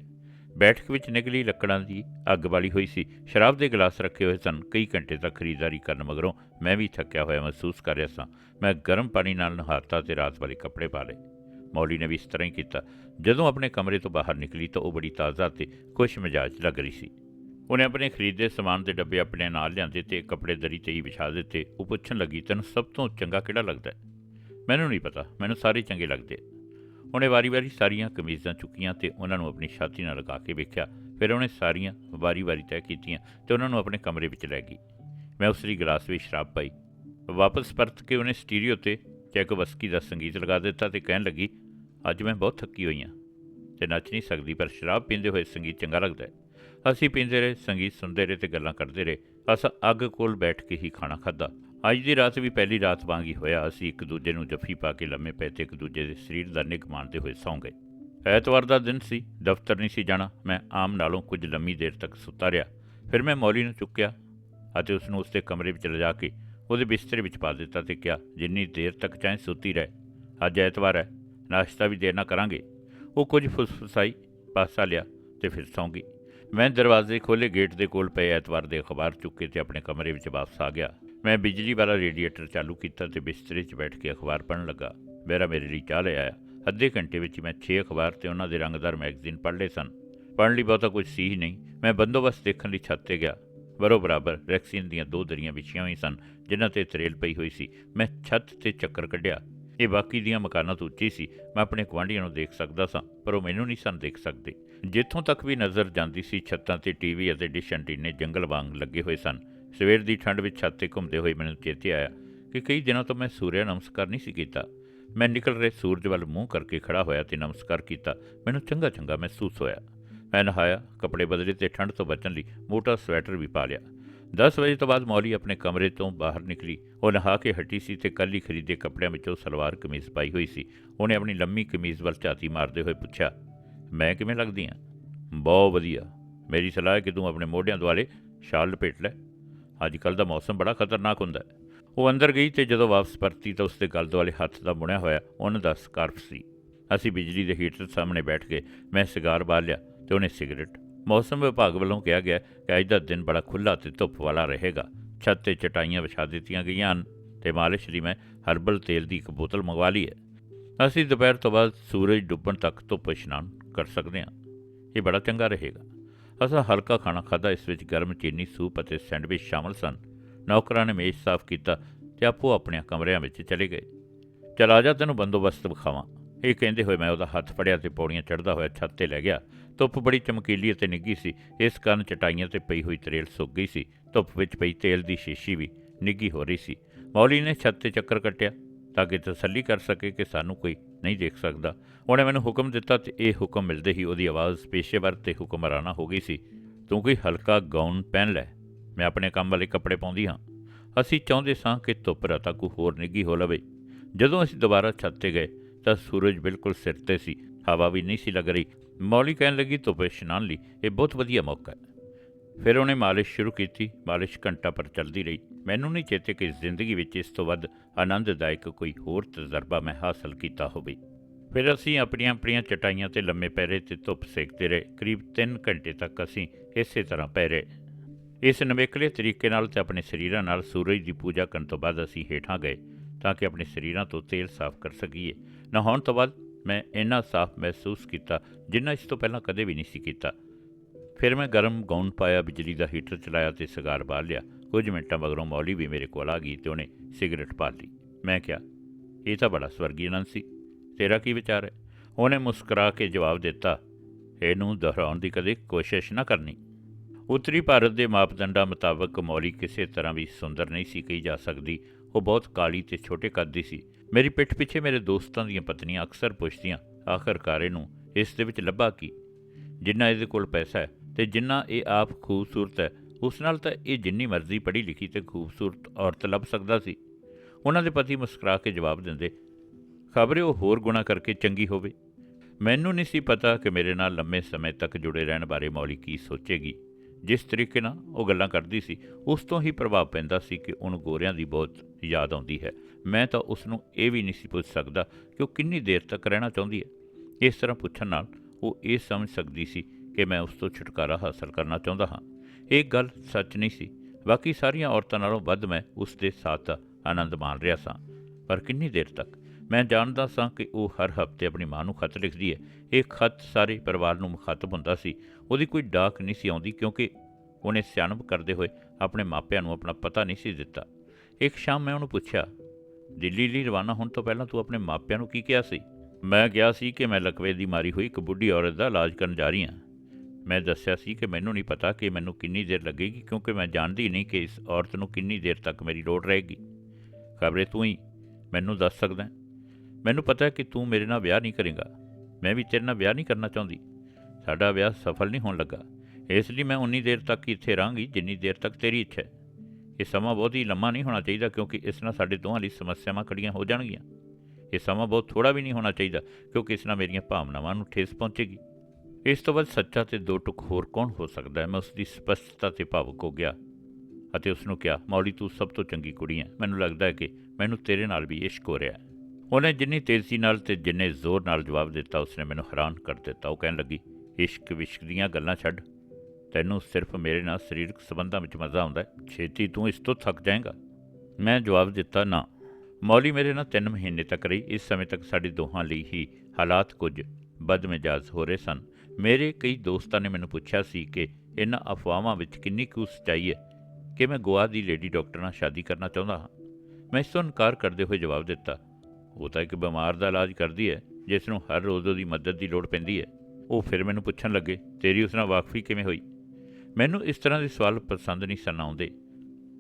ਬੈਠਕ ਵਿੱਚ ਨਿਕਲੀ ਲੱਕੜਾਂ ਦੀ ਅੱਗ ਵਾਲੀ ਹੋਈ ਸੀ। ਸ਼ਰਾਬ ਦੇ ਗਲਾਸ ਰੱਖੇ ਹੋਏ ਸਨ। ਕਈ ਘੰਟੇ ਤੱਕ ਖਰੀਦਦਾਰੀ ਕਰਨ ਮਗਰੋਂ ਮੈਂ ਵੀ ਥੱਕਿਆ ਹੋਇਆ ਮਹਿਸੂਸ ਕਰ ਰਿਹਾ ਸਾਂ। ਮੈਂ ਗਰਮ ਪਾਣੀ ਨਾਲ ਨਹਾਤਾ ਤੇ ਰਾਤ ਵਾਲੇ ਕੱਪੜੇ ਪਾ ਲਏ। ਮੌਲੀ ਨੇ ਵੀ ਇਸ ਤਰ੍ਹਾਂ ਹੀ ਕੀਤਾ। ਜਦੋਂ ਆਪਣੇ ਕਮਰੇ ਤੋਂ ਬਾਹਰ ਨਿਕਲੀ ਤਾਂ ਉਹ ਬੜੀ ਤਾਜ਼ਾ ਤੇ ਖੁਸ਼ ਮਿਜਾਜ ਲੱਗ ਰਹੀ ਸੀ। ਉਹਨੇ ਆਪਣੇ ਖਰੀਦੇ ਸਮਾਨ ਦੇ ਡੱਬੇ ਆਪਣੇ ਨਾਲ ਲਿਆਂਦੇ ਤੇ ਕੱਪੜੇ ਦਰੀ ਤੇ ਹੀ ਵਿਛਾ ਦਿੱਤੇ। ਉਹ ਪੁੱਛਣ ਲੱਗੀ, ਤੈਨੂੰ ਸਭ ਤੋਂ ਚੰਗਾ ਕਿਹੜਾ ਲੱਗਦਾ ਮੈਨੂੰ ਨਹੀਂ ਪਤਾ। ਮੈਨੂੰ ਸਾਰੇ ਚੰਗੇ ਲੱਗਦੇ ਉਹਨੇ ਵਾਰੀ-ਵਾਰੀ ਸਾਰੀਆਂ ਕਮੀਜ਼ਾਂ ਚੁੱਕੀਆਂ ਤੇ ਉਹਨਾਂ ਨੂੰ ਆਪਣੀ ਛਾਤੀ ਨਾਲ ਲਗਾ ਕੇ ਵੇਖਿਆ। ਫਿਰ ਉਹਨੇ ਸਾਰੀਆਂ ਵਾਰੀ-ਵਾਰੀ ਤੈਅ ਕੀਤੀਆਂ ਤੇ ਉਹਨਾਂ ਨੂੰ ਆਪਣੇ ਕਮਰੇ ਵਿੱਚ ਲੈ ਗਈ। ਮੈਂ ਉਸ ਦੀ ਗਲਾਸ ਵਿੱਚ ਸ਼ਰਾਬ ਪਾਈ। ਵਾਪਸ ਪਰਤ ਕੇ ਉਹਨੇ ਸਟੀਰੀਓ ਤੇ ਚੈਕੋਵਸਕੀ ਦਾ ਸੰਗੀਤ ਲਗਾ ਦਿੱਤਾ ਤੇ ਕਹਿਣ ਲੱਗੀ, ਅੱਜ ਮੈਂ ਬਹੁਤ ਥੱਕੀ ਹੋਈ ਹਾਂ ਤੇ ਨੱਚ ਨਹੀਂ ਸਕਦੀ, ਪਰ ਸ਼ਰਾਬ ਪੀਂਦੇ ਹੋਏ ਸੰਗੀਤ ਚੰਗਾ ਲੱਗਦਾ ਹੈ। ਅਸੀਂ ਪੀਂਦੇ ਰਹੇ, ਸੰਗੀਤ ਸੁਣਦੇ ਰਹੇ ਤੇ ਗੱਲਾਂ ਕਰਦੇ ਰਹੇ। ਅਸਾਂ ਅੱਗ ਕੋਲ ਬੈਠ ਕੇ ਹੀ ਖਾਣਾ ਖਾਧਾ। ਅੱਜ ਦੀ ਰਾਤ ਵੀ ਪਹਿਲੀ ਰਾਤ ਵਾਂਗ ਹੀ ਹੋਇਆ। ਅਸੀਂ ਇੱਕ ਦੂਜੇ ਨੂੰ ਜੱਫੀ ਪਾ ਕੇ ਲੰਮੇ ਪਏ ਤੇ ਇੱਕ ਦੂਜੇ ਦੇ ਸਰੀਰ ਦਾ ਨਿੱਘ ਮਾਣਦੇ ਹੋਏ ਸੌਂ ਗਏ। ਐਤਵਾਰ ਦਾ ਦਿਨ ਸੀ, ਦਫ਼ਤਰ ਨਹੀਂ ਸੀ ਜਾਣਾ। ਮੈਂ ਆਮ ਨਾਲੋਂ ਕੁਝ ਲੰਮੀ ਦੇਰ ਤੱਕ ਸੁੱਤਾ ਰਿਹਾ। ਫਿਰ ਮੈਂ ਮੌਲੀ ਨੂੰ ਚੁੱਕਿਆ ਅਤੇ ਉਸ ਨੂੰ ਉਸਦੇ ਕਮਰੇ ਵਿੱਚ ਲਿਜਾ ਕੇ ਉਹਦੇ ਬਿਸਤਰੇ ਵਿੱਚ ਪਾ ਦਿੱਤਾ ਤੇ ਕਿਹਾ, ਜਿੰਨੀ ਦੇਰ ਤੱਕ ਚਾਹੇ ਸੁੱਤੀ ਰਹਿ। ਅੱਜ ਐਤਵਾਰ ਹੈ, ਨਾਸ਼ਤਾ ਵੀ ਦੇਰ ਨਾ ਕਰਾਂਗੇ। ਉਹ ਕੁਝ ਫੁਸਫੁਸਾਈ ਪਾਸਾ ਲਿਆ ਤੇ ਫਿਰ ਸੌਂ ਗਈ। ਮੈਂ ਦਰਵਾਜ਼ੇ ਖੋਲੇ ਗੇਟ ਦੇ ਕੋਲ ਪਏ ਐਤਵਾਰ ਦੇ ਅਖਬਾਰ ਚੁੱਕ ਕੇ ਤੇ ਆਪਣੇ ਕਮਰੇ ਵਿੱਚ ਵਾਪਸ ਆ ਗਿਆ। ਮੈਂ ਬਿਜਲੀ ਵਾਲਾ ਰੇਡੀਏਟਰ ਚਾਲੂ ਕੀਤਾ ਤੇ ਬਿਸਤਰੇ 'ਚ ਬੈਠ ਕੇ ਅਖਬਾਰ ਪੜ੍ਹਨ ਲੱਗਾ। ਮੇਰਾ ਮੇਰੇ ਲਈ ਚਾਹ ਲਿਆ ਅੱਧੇ ਘੰਟੇ ਵਿੱਚ ਮੈਂ 6 ਅਖਬਾਰ ਤੇ ਉਹਨਾਂ ਦੇ ਰੰਗਦਾਰ ਮੈਗਜ਼ੀਨ ਪੜ੍ਹ ਲਏ ਸਨ। ਪੜ੍ਹਨ ਲਈ ਬਹੁਤਾ ਕੁਝ ਸੀ ਹੀ ਨਹੀਂ। ਮੈਂ ਬੰਦੋਬਸਤ ਦੇਖਣ ਲਈ ਛੱਤ ਤੇ ਗਿਆ। ਬਰੋ ਬਰਾਬਰ ਰੈਕਸੀਨ ਦੀਆਂ ਦੋ ਦਰੀਆਂ ਵਿਛੀਆਂ ਹੋਈ ਸਨ, ਜਿਨ੍ਹਾਂ ਤੇ ਤਰੇਲ ਪਈ ਹੋਈ ਸੀ। ਮੈਂ ਛੱਤ ਤੇ ਚੱਕਰ ਕੱਢਿਆ। ਇਹ ਬਾਕੀ ਦੀਆਂ ਮਕਾਨਾਂ ਤੋਂ ਉੱਚੀ ਸੀ। ਮੈਂ ਆਪਣੇ ਗੁਆਂਢੀਆਂ ਨੂੰ ਦੇਖ ਸਕਦਾ ਸਾਂ, ਪਰ ਉਹ ਮੈਨੂੰ ਨਹੀਂ ਸਨ ਦੇਖ ਸਕਦੇ। ਜਿੱਥੋਂ ਤੱਕ ਵੀ ਨਜ਼ਰ ਜਾਂਦੀ ਸੀ, ਛੱਤਾਂ ਤੇ ਟੀਵੀ ਅਤੇ ਡਿਸ਼ ਐਂਟੀਨੇ ਜੰਗਲ ਵਾਂਗ ਲੱਗੇ ਹੋਏ ਸਨ। ਸਵੇਰ ਦੀ ਠੰਡ ਵਿੱਚ ਛੱਤ ਤੇ ਘੁੰਮਦੇ ਹੋਏ ਮੈਨੂੰ ਚੇਤੇ ਆਇਆ ਕਿ ਕਈ ਦਿਨਾਂ ਤੋਂ ਮੈਂ ਸੂਰਿਆ ਨਮਸਕਾਰ ਨਹੀਂ ਸੀ ਕੀਤਾ। ਮੈਂ ਨਿਕਲ ਰਹੇ ਸੂਰਜ ਵੱਲ ਮੂੰਹ ਕਰਕੇ ਖੜਾ ਹੋਇਆ ਤੇ ਨਮਸਕਾਰ ਕੀਤਾ। ਮੈਨੂੰ ਚੰਗਾ ਚੰਗਾ ਮਹਿਸੂਸ ਹੋਇਆ। ਮੈਂ ਨਹਾਇਆ, ਕੱਪੜੇ ਬਦਲੇ ਤੇ ਠੰਡ ਤੋਂ ਬਚਣ ਲਈ ਮੋਟਾ ਸਵੈਟਰ ਵੀ ਪਾ ਲਿਆ। 10 ਵਜੇ ਤੋਂ ਬਾਅਦ ਮੌਲੀ ਆਪਣੇ ਕਮਰੇ ਤੋਂ ਬਾਹਰ ਨਿਕਲੀ। ਉਹ ਨਹਾ ਕੇ ਹਟੀ ਸੀ ਤੇ ਕੱਲ ਹੀ ਖਰੀਦੇ ਕੱਪੜਿਆਂ ਵਿੱਚੋਂ ਸਲਵਾਰ ਕਮੀਜ਼ ਪਾਈ ਹੋਈ ਸੀ। ਉਹਨੇ ਆਪਣੀ ਲੰਮੀ ਕਮੀਜ਼ ਵੱਲ ਝਾਤੀ ਮਾਰਦੇ ਹੋਏ ਪੁੱਛਿਆ ਮੈਂ ਕਿਵੇਂ ਲੱਗਦੀ ਹਾਂ ਬਹੁਤ ਵਧੀਆ। ਮੇਰੀ ਸਲਾਹ ਹੈ ਕਿ ਤੂੰ ਆਪਣੇ ਮੋਢਿਆਂ ਦੁਆਲੇ ਸ਼ਾਲ ਲਪੇਟ ਲੈ। ਅੱਜ ਕੱਲ ਦਾ ਮੌਸਮ ਬੜਾ ਖਤਰਨਾਕ ਹੁੰਦਾ ਹੈ। ਉਹ ਅੰਦਰ ਗਈ ਤੇ ਜਦੋਂ ਵਾਪਸ ਪਰਤੀ ਤਾਂ ਉਸਦੇ ਗਲ ਦੁਆਲੇ ਹੱਥ ਦਾ ਬੁਣਿਆ ਹੋਇਆ ਉਹਨਾਂ ਦਾ ਸਕਾਰਫ ਸੀ। ਅਸੀਂ ਬਿਜਲੀ ਦੇ ਹੀਟਰ ਸਾਹਮਣੇ ਬੈਠ ਕੇ ਮੈਂ ਸਿਗਾਰ ਬਾਲਿਆ ਤੇ ਉਹਨੇ ਸਿਗਰਟ। ਮੌਸਮ ਵਿਭਾਗ ਵੱਲੋਂ ਕਿਹਾ ਗਿਆ ਕਿ ਅੱਜ ਦਾ ਦਿਨ ਬੜਾ ਖੁੱਲ੍ਹਾ ਤੇ ਧੁੱਪ ਵਾਲਾ ਰਹੇਗਾ। ਛੱਤ ਤੇ ਚਟਾਈਆਂ ਵਿਛਾ ਦਿੱਤੀਆਂ ਗਈਆਂ ਹਨ ਤੇ ਮਾਲਿਸ਼ ਲਈ ਮੈਂ ਹਰਬਲ ਤੇਲ ਦੀ ਇੱਕ ਬੋਤਲ ਮੰਗਵਾ ਲਈ ਹੈ। ਅਸੀਂ ਦੁਪਹਿਰ ਤੋਂ ਬਾਅਦ ਸੂਰਜ ਡੁੱਬਣ ਤੱਕ ਧੁੱਪ ਇਸ਼ਨਾਨ ਕਰ ਸਕਦੇ ਹਾਂ। ਇਹ ਬੜਾ ਚੰਗਾ ਰਹੇਗਾ। ਅਸਾਂ ਹਲਕਾ ਖਾਣਾ ਖਾਧਾ, ਇਸ ਵਿੱਚ ਗਰਮ ਚੀਨੀ, ਸੂਪ ਅਤੇ ਸੈਂਡਵਿਚ ਸ਼ਾਮਲ ਸਨ। ਨੌਕਰਾਂ ਨੇ ਮੇਜ਼ ਸਾਫ਼ ਕੀਤਾ ਤੇ ਆਪੋ ਆਪਣੇ ਕਮਰਿਆਂ ਵਿੱਚ ਚਲੇ ਗਏ। ਚਲ ਆ ਜਾ, ਤੈਨੂੰ ਬੰਦੋਬਸਤ ਵਿਖਾਵਾਂ। ਇਹ ਕਹਿੰਦੇ ਹੋਏ ਮੈਂ ਉਹਦਾ ਹੱਥ ਫੜਿਆ ਤੇ ਪੌੜੀਆਂ ਚੜ੍ਹਦਾ ਹੋਇਆ ਛੱਤ ਤੇ ਲੈ ਗਿਆ। ਧੁੱਪ ਬੜੀ ਚਮਕੀਲੀ ਅਤੇ ਨਿੱਘੀ ਸੀ। ਇਸ ਕਾਰਨ ਚਟਾਈਆਂ ਤੇ ਪਈ ਹੋਈ ਤਰੇਲ ਸੁੱਕ ਗਈ ਸੀ। ਧੁੱਪ ਵਿੱਚ ਪਈ ਤੇਲ ਦੀ ਸ਼ੀਸ਼ੀ ਵੀ ਨਿੱਘੀ ਹੋ ਰਹੀ ਸੀ। ਮੌਲੀ ਨੇ ਛੱਤ ਤੇ ਚੱਕਰ ਕੱਟਿਆ ਤਾਂ ਕਿ ਤਸੱਲੀ ਕਰ ਸਕੇ ਕਿ ਸਾਨੂੰ ਕੋਈ ਨਹੀਂ ਦੇਖ ਸਕਦਾ। ਉਹਨੇ ਮੈਨੂੰ ਹੁਕਮ ਦਿੱਤਾ ਤੇ ਇਹ ਹੁਕਮ ਮਿਲਦੇ ਹੀ ਉਹਦੀ ਆਵਾਜ਼ ਪੇਸ਼ੇਵਰ ਤੇ ਹੁਕਮਰਾਨਾ ਹੋ ਗਈ ਸੀ। ਤੂੰ ਕੋਈ ਹਲਕਾ ਗਾਊਨ ਪਹਿਨ ਲੈ। ਮੈਂ ਆਪਣੇ ਕੰਮ ਵਾਲੇ ਕੱਪੜੇ ਪਾਉਂਦੀ ਹਾਂ। ਅਸੀਂ ਚਾਹੁੰਦੇ ਸਾਂ ਕਿ ਧੁੱਪ ਰਤਾ ਕੋ ਹੋਰ ਨਿੱਘੀ ਹੋ ਲਵੇ। ਜਦੋਂ ਅਸੀਂ ਦੁਬਾਰਾ ਛੱਤ ਤੇ ਗਏ ਤਾਂ ਸੂਰਜ ਬਿਲਕੁਲ ਸਿਰ ਤੇ ਸੀ। ਹਵਾ ਵੀ ਨਹੀਂ ਸੀ ਲੱਗ ਰਹੀ। ਮੌਲੀ ਕਹਿਣ ਲੱਗੀ, ਧੁੱਪ ਇਸ਼ਨਾਨ ਲਈ। ਇਹ ਬਹੁਤ ਵਧੀਆ ਮੌਕਾ ਹੈ। ਫਿਰ ਉਹਨੇ ਮਾਲਿਸ਼ ਸ਼ੁਰੂ ਕੀਤੀ, ਮਾਲਿਸ਼ ਘੰਟਾ ਪਰ ਚੱਲਦੀ ਰਹੀ। ਮੈਨੂੰ ਨਹੀਂ ਚੇਤੇ ਕਿ ਜ਼ਿੰਦਗੀ ਵਿੱਚ ਇਸ ਤੋਂ ਵੱਧ ਆਨੰਦਦਾਇਕ ਕੋਈ ਹੋਰ ਤਜਰਬਾ ਮੈਂ ਹਾਸਲ ਕੀਤਾ ਹੋਵੇ। ਫਿਰ ਅਸੀਂ ਆਪਣੀਆਂ ਆਪਣੀਆਂ ਚਟਾਈਆਂ ਤੇ ਲੰਮੇ ਪੈਰੇ ਤੇ ਧੁੱਪ ਸੇਕਦੇ ਰਹੇ। ਕਰੀਬ 3 ਘੰਟੇ ਤੱਕ ਅਸੀਂ ਇਸੇ ਤਰ੍ਹਾਂ ਪੈ ਰਹੇ। ਇਸ ਨਵੇਕਲੇ ਤਰੀਕੇ ਨਾਲ ਤੇ ਆਪਣੇ ਸਰੀਰਾਂ ਨਾਲ ਸੂਰਜ ਦੀ ਪੂਜਾ ਕਰਨ ਤੋਂ ਬਾਅਦ ਅਸੀਂ ਹੇਠਾਂ ਗਏ ਤਾਂ ਕਿ ਆਪਣੇ ਸਰੀਰਾਂ ਤੋਂ ਤੇਲ ਸਾਫ਼ ਕਰ ਸਕੀਏ। ਨਹਾਉਣ ਤੋਂ ਬਾਅਦ ਮੈਂ ਇੰਨਾ ਸਾਫ਼ ਮਹਿਸੂਸ ਕੀਤਾ ਜਿੰਨਾ ਇਸ ਤੋਂ ਪਹਿਲਾਂ ਕਦੇ ਵੀ ਨਹੀਂ ਸੀ ਕੀਤਾ। ਫਿਰ ਮੈਂ ਗਰਮ ਗਾਊਨ ਪਾਇਆ, ਬਿਜਲੀ ਦਾ ਹੀਟਰ ਚਲਾਇਆ ਤੇ ਸਿਗਾਰ ਬਾਲ ਲਿਆ। ਕੁਝ ਮਿੰਟਾਂ ਮਗਰੋਂ ਮੌਲੀ ਵੀ ਮੇਰੇ ਕੋਲ ਆ ਗਈ ਤੇ ਉਹਨੇ ਸਿਗਰਟ ਪਾ ਲਈ ਮੈਂ ਕਿਹਾ, ਇਹ ਤਾਂ ਬੜਾ ਸਵਰਗੀ ਆਨੰਦ ਸੀ। ਤੇਰਾ ਕੀ ਵਿਚਾਰ ਹੈ? ਉਹਨੇ ਮੁਸਕਰਾ ਕੇ ਜਵਾਬ ਦਿੱਤਾ, ਇਹਨੂੰ ਦੁਹਰਾਉਣ ਦੀ ਕਦੇ ਕੋਸ਼ਿਸ਼ ਨਾ ਕਰਨੀ। ਉੱਤਰੀ ਭਾਰਤ ਦੇ ਮਾਪਦੰਡਾਂ ਮੁਤਾਬਕ ਮੌਲੀ ਕਿਸੇ ਤਰ੍ਹਾਂ ਵੀ ਸੁੰਦਰ ਨਹੀਂ ਸੀ ਕਹੀ ਜਾ ਸਕਦੀ। ਉਹ ਬਹੁਤ ਕਾਲੀ ਤੇ ਛੋਟੇ ਕੱਦ ਦੀ ਸੀ। ਮੇਰੀ ਪਿੱਠ ਪਿੱਛੇ ਮੇਰੇ ਦੋਸਤਾਂ ਦੀਆਂ ਪਤਨੀਆਂ ਅਕਸਰ ਪੁੱਛਦੀਆਂ, ਆਖਰਕਾਰ ਇਹਨੂੰ ਇਸ ਦੇ ਵਿੱਚ ਲੱਭਾ ਕੀ? ਜਿੰਨਾ ਇਹਦੇ ਕੋਲ ਪੈਸਾ ਹੈ ਤੇ ਜਿੰਨਾ ਇਹ ਆਪ ਖੂਬਸੂਰਤ ਹੈ, ਉਸ ਨਾਲ ਤਾਂ ਇਹ ਜਿੰਨੀ ਮਰਜ਼ੀ ਪੜ੍ਹੀ ਲਿਖੀ ਤੇ ਖੂਬਸੂਰਤ ਔਰਤ ਲੱਭ ਸਕਦਾ ਸੀ। ਉਹਨਾਂ ਦੇ ਪਤੀ ਮੁਸਕਰਾ ਕੇ ਜਵਾਬ ਦਿੰਦੇ, ਖਬਰੇ ਉਹ ਹੋਰ ਗੁਣਾ ਕਰਕੇ ਚੰਗੀ ਹੋਵੇ। ਮੈਨੂੰ ਨਹੀਂ ਸੀ ਪਤਾ ਕਿ ਮੇਰੇ ਨਾਲ ਲੰਮੇ ਸਮੇਂ ਤੱਕ ਜੁੜੇ ਰਹਿਣ ਬਾਰੇ ਮੌਲੀ ਕੀ ਸੋਚੇਗੀ। ਜਿਸ ਤਰੀਕੇ ਨਾਲ ਉਹ ਗੱਲਾਂ ਕਰਦੀ ਸੀ, ਉਸ ਤੋਂ ਹੀ ਪ੍ਰਭਾਵ ਪੈਂਦਾ ਸੀ ਕਿ ਉਹਨੂੰ ਗੋਰਿਆਂ ਦੀ ਬਹੁਤ ਯਾਦ ਆਉਂਦੀ ਹੈ। ਮੈਂ ਤਾਂ ਉਸ ਨੂੰ ਇਹ ਵੀ ਨਹੀਂ ਸੀ ਪੁੱਛ ਸਕਦਾ ਕਿ ਉਹ ਕਿੰਨੀ ਦੇਰ ਤੱਕ ਰਹਿਣਾ ਚਾਹੁੰਦੀ ਹੈ। ਇਸ ਤਰ੍ਹਾਂ ਪੁੱਛਣ ਨਾਲ ਉਹ ਇਹ ਸਮਝ ਸਕਦੀ ਸੀ ਕਿ ਮੈਂ ਉਸ ਤੋਂ ਛੁਟਕਾਰਾ ਹਾਸਲ ਕਰਨਾ ਚਾਹੁੰਦਾ ਹਾਂ। ਇਹ ਗੱਲ ਸੱਚ ਨਹੀਂ ਸੀ। ਬਾਕੀ ਸਾਰੀਆਂ ਔਰਤਾਂ ਨਾਲੋਂ ਵੱਧ ਮੈਂ ਉਸ ਦੇ ਸਾਥ ਦਾ ਆਨੰਦ ਮਾਣ ਰਿਹਾ ਸਾਂ। ਪਰ ਕਿੰਨੀ ਦੇਰ ਤੱਕ? ਮੈਂ ਜਾਣਦਾ ਸਾਂ ਕਿ ਉਹ ਹਰ ਹਫ਼ਤੇ ਆਪਣੀ ਮਾਂ ਨੂੰ ਖਤ ਲਿਖਦੀ ਹੈ। ਇਹ ਖਤ ਸਾਰੇ ਪਰਿਵਾਰ ਨੂੰ ਮੁਖਾਤਬ ਹੁੰਦਾ ਸੀ। ਉਹਦੀ ਕੋਈ ਡਾਕ ਨਹੀਂ ਸੀ ਆਉਂਦੀ ਕਿਉਂਕਿ ਉਹਨੇ ਸਿਆਣਪ ਕਰਦੇ ਹੋਏ ਆਪਣੇ ਮਾਪਿਆਂ ਨੂੰ ਆਪਣਾ ਪਤਾ ਨਹੀਂ ਸੀ ਦਿੱਤਾ। ਇੱਕ ਸ਼ਾਮ ਮੈਂ ਉਹਨੂੰ ਪੁੱਛਿਆ, ਦਿੱਲੀ ਲਈ ਰਵਾਨਾ ਹੋਣ ਤੋਂ ਪਹਿਲਾਂ ਤੂੰ ਆਪਣੇ ਮਾਪਿਆਂ ਨੂੰ ਕੀ ਕਿਹਾ ਸੀ? ਮੈਂ ਕਿਹਾ ਸੀ ਕਿ ਮੈਂ ਲਕਵੇ ਦੀ ਮਾਰੀ ਹੋਈ ਇੱਕ ਬੁੱਢੀ ਔਰਤ ਦਾ ਇਲਾਜ ਕਰਨ ਜਾ ਰਹੀ ਹਾਂ। ਮੈਂ ਦੱਸਿਆ ਸੀ ਕਿ ਮੈਨੂੰ ਨਹੀਂ ਪਤਾ ਕਿ ਮੈਨੂੰ ਕਿੰਨੀ ਦੇਰ ਲੱਗੇਗੀ, ਕਿਉਂਕਿ ਮੈਂ ਜਾਣਦੀ ਨਹੀਂ ਕਿ ਇਸ ਔਰਤ ਨੂੰ ਕਿੰਨੀ ਦੇਰ ਤੱਕ ਮੇਰੀ ਲੋੜ ਰਹੇਗੀ। ਖਬਰੇ ਤੂੰ ਹੀ, ਮੈਨੂੰ ਦੱਸ ਸਕਦਾ ਮੈਨੂੰ ਪਤਾ ਹੈ ਕਿ ਤੂੰ ਮੇਰੇ ਨਾਲ ਵਿਆਹ ਨਹੀਂ ਕਰੇਗਾ। ਮੈਂ ਵੀ ਤੇਰੇ ਨਾਲ ਵਿਆਹ ਨਹੀਂ ਕਰਨਾ ਚਾਹੁੰਦੀ। ਸਾਡਾ ਵਿਆਹ ਸਫਲ ਨਹੀਂ ਹੋਣ ਲੱਗਾ। ਇਸ ਲਈ ਮੈਂ ਉਨੀ ਦੇਰ ਤੱਕ ਇੱਥੇ ਰਹਾਂਗੀ, ਜਿੰਨੀ ਦੇਰ ਤੱਕ ਤੇਰੀ ਇੱਛਾ ਹੈ। ਇਹ ਸਮਾਂ ਬਹੁਤ ਹੀ ਲੰਮਾ ਨਹੀਂ ਹੋਣਾ ਚਾਹੀਦਾ, ਕਿਉਂਕਿ ਇਸ ਨਾਲ ਸਾਡੇ ਦੋਹਾਂ ਲਈ ਸਮੱਸਿਆਵਾਂ ਖੜੀਆਂ ਹੋ ਜਾਣਗੀਆਂ। ਇਹ ਸਮਾਂ ਬਹੁਤ ਥੋੜਾ ਵੀ ਨਹੀਂ ਹੋਣਾ ਚਾਹੀਦਾ, ਕਿਉਂਕਿ ਇਸ ਨਾਲ ਮੇਰੀਆਂ ਭਾਵਨਾਵਾਂ ਨੂੰ ਠੇਸ ਪਹੁੰਚੇਗੀ। ਇਸ ਤੋਂ ਬਾਅਦ ਸੱਚਾ ਤੇ ਦੋ ਟੁਕ ਹੋਰ ਕੌਣ ਹੋ ਸਕਦਾ ਹੈ? ਮੈਂ ਉਸ ਦੀ ਸਪਸ਼ਟਤਾ ਤੇ ਭਾਵੁਕ ਹੋ ਗਿਆ ਅਤੇ ਉਸ ਨੂੰ ਕਿਹਾ, ਮੌਲੀ, ਤੂੰ ਸਭ ਤੋਂ ਚੰਗੀ ਕੁੜੀ ਹੈ। ਮੈਨੂੰ ਲੱਗਦਾ ਹੈ ਕਿ ਮੈਨੂੰ ਤੇਰੇ ਨਾਲ ਵੀ ਇਸ਼ਕ ਹੋ ਰਿਹਾ ਹੈ। ਉਹਨੇ ਜਿੰਨੀ ਤੇਜ਼ੀ ਨਾਲ ਤੇ ਜਿੰਨੇ ਜ਼ੋਰ ਨਾਲ ਜਵਾਬ ਦਿੱਤਾ, ਉਸਨੇ ਮੈਨੂੰ ਹੈਰਾਨ ਕਰ ਦਿੱਤਾ। ਉਹ ਕਹਿਣ ਲੱਗੀ, ਇਸ਼ਕ ਵਿਸ਼ਕ ਦੀਆਂ ਗੱਲਾਂ ਛੱਡ। ਤੈਨੂੰ ਸਿਰਫ ਮੇਰੇ ਨਾਲ ਸਰੀਰਕ ਸੰਬੰਧਾਂ ਵਿੱਚ ਮਜ਼ਾ ਆਉਂਦਾ ਹੈ। ਛੇਤੀ ਤੂੰ ਇਸ ਤੋਂ ਥੱਕ ਜਾਏਗਾ। ਮੈਂ ਜਵਾਬ ਦਿੱਤਾ, ਨਾ। ਮੌਲੀ ਮੇਰੇ ਨਾਲ 3 ਮਹੀਨੇ ਤੱਕ ਰਹੀ। ਇਸ ਸਮੇਂ ਤੱਕ ਸਾਡੇ ਦੋਹਾਂ ਲਈ ਹੀ ਹਾਲਾਤ ਕੁਝ ਬਦਮਿਜਾਜ਼ ਹੋ ਰਹੇ ਸਨ। ਮੇਰੇ ਕਈ ਦੋਸਤਾਂ ਨੇ ਮੈਨੂੰ ਪੁੱਛਿਆ ਸੀ ਕਿ ਇਹਨਾਂ ਅਫਵਾਹਾਂ ਵਿੱਚ ਕਿੰਨੀ ਕੁ ਸੱਚਾਈ ਹੈ ਕਿ ਮੈਂ ਗੋਆ ਦੀ ਲੇਡੀ ਡਾਕਟਰ ਨਾਲ ਸ਼ਾਦੀ ਕਰਨਾ ਚਾਹੁੰਦਾ ਹਾਂ। ਮੈਂ ਇਸ ਤੋਂ ਇਨਕਾਰ ਕਰਦੇ ਹੋਏ ਜਵਾਬ ਦਿੱਤਾ, ਉਹ ਤਾਂ ਇੱਕ ਬਿਮਾਰ ਦਾ ਇਲਾਜ ਕਰਦੀ ਹੈ, ਜਿਸ ਨੂੰ ਹਰ ਰੋਜ਼ ਉਹਦੀ ਮਦਦ ਦੀ ਲੋੜ ਪੈਂਦੀ ਹੈ। ਉਹ ਫਿਰ ਮੈਨੂੰ ਪੁੱਛਣ ਲੱਗੇ, ਤੇਰੀ ਉਸ ਨਾਲ ਵਾਕਫੀ ਕਿਵੇਂ ਹੋਈ? ਮੈਨੂੰ ਇਸ ਤਰ੍ਹਾਂ ਦੇ ਸਵਾਲ ਪਸੰਦ ਨਹੀਂ ਸਨ ਆਉਂਦੇ।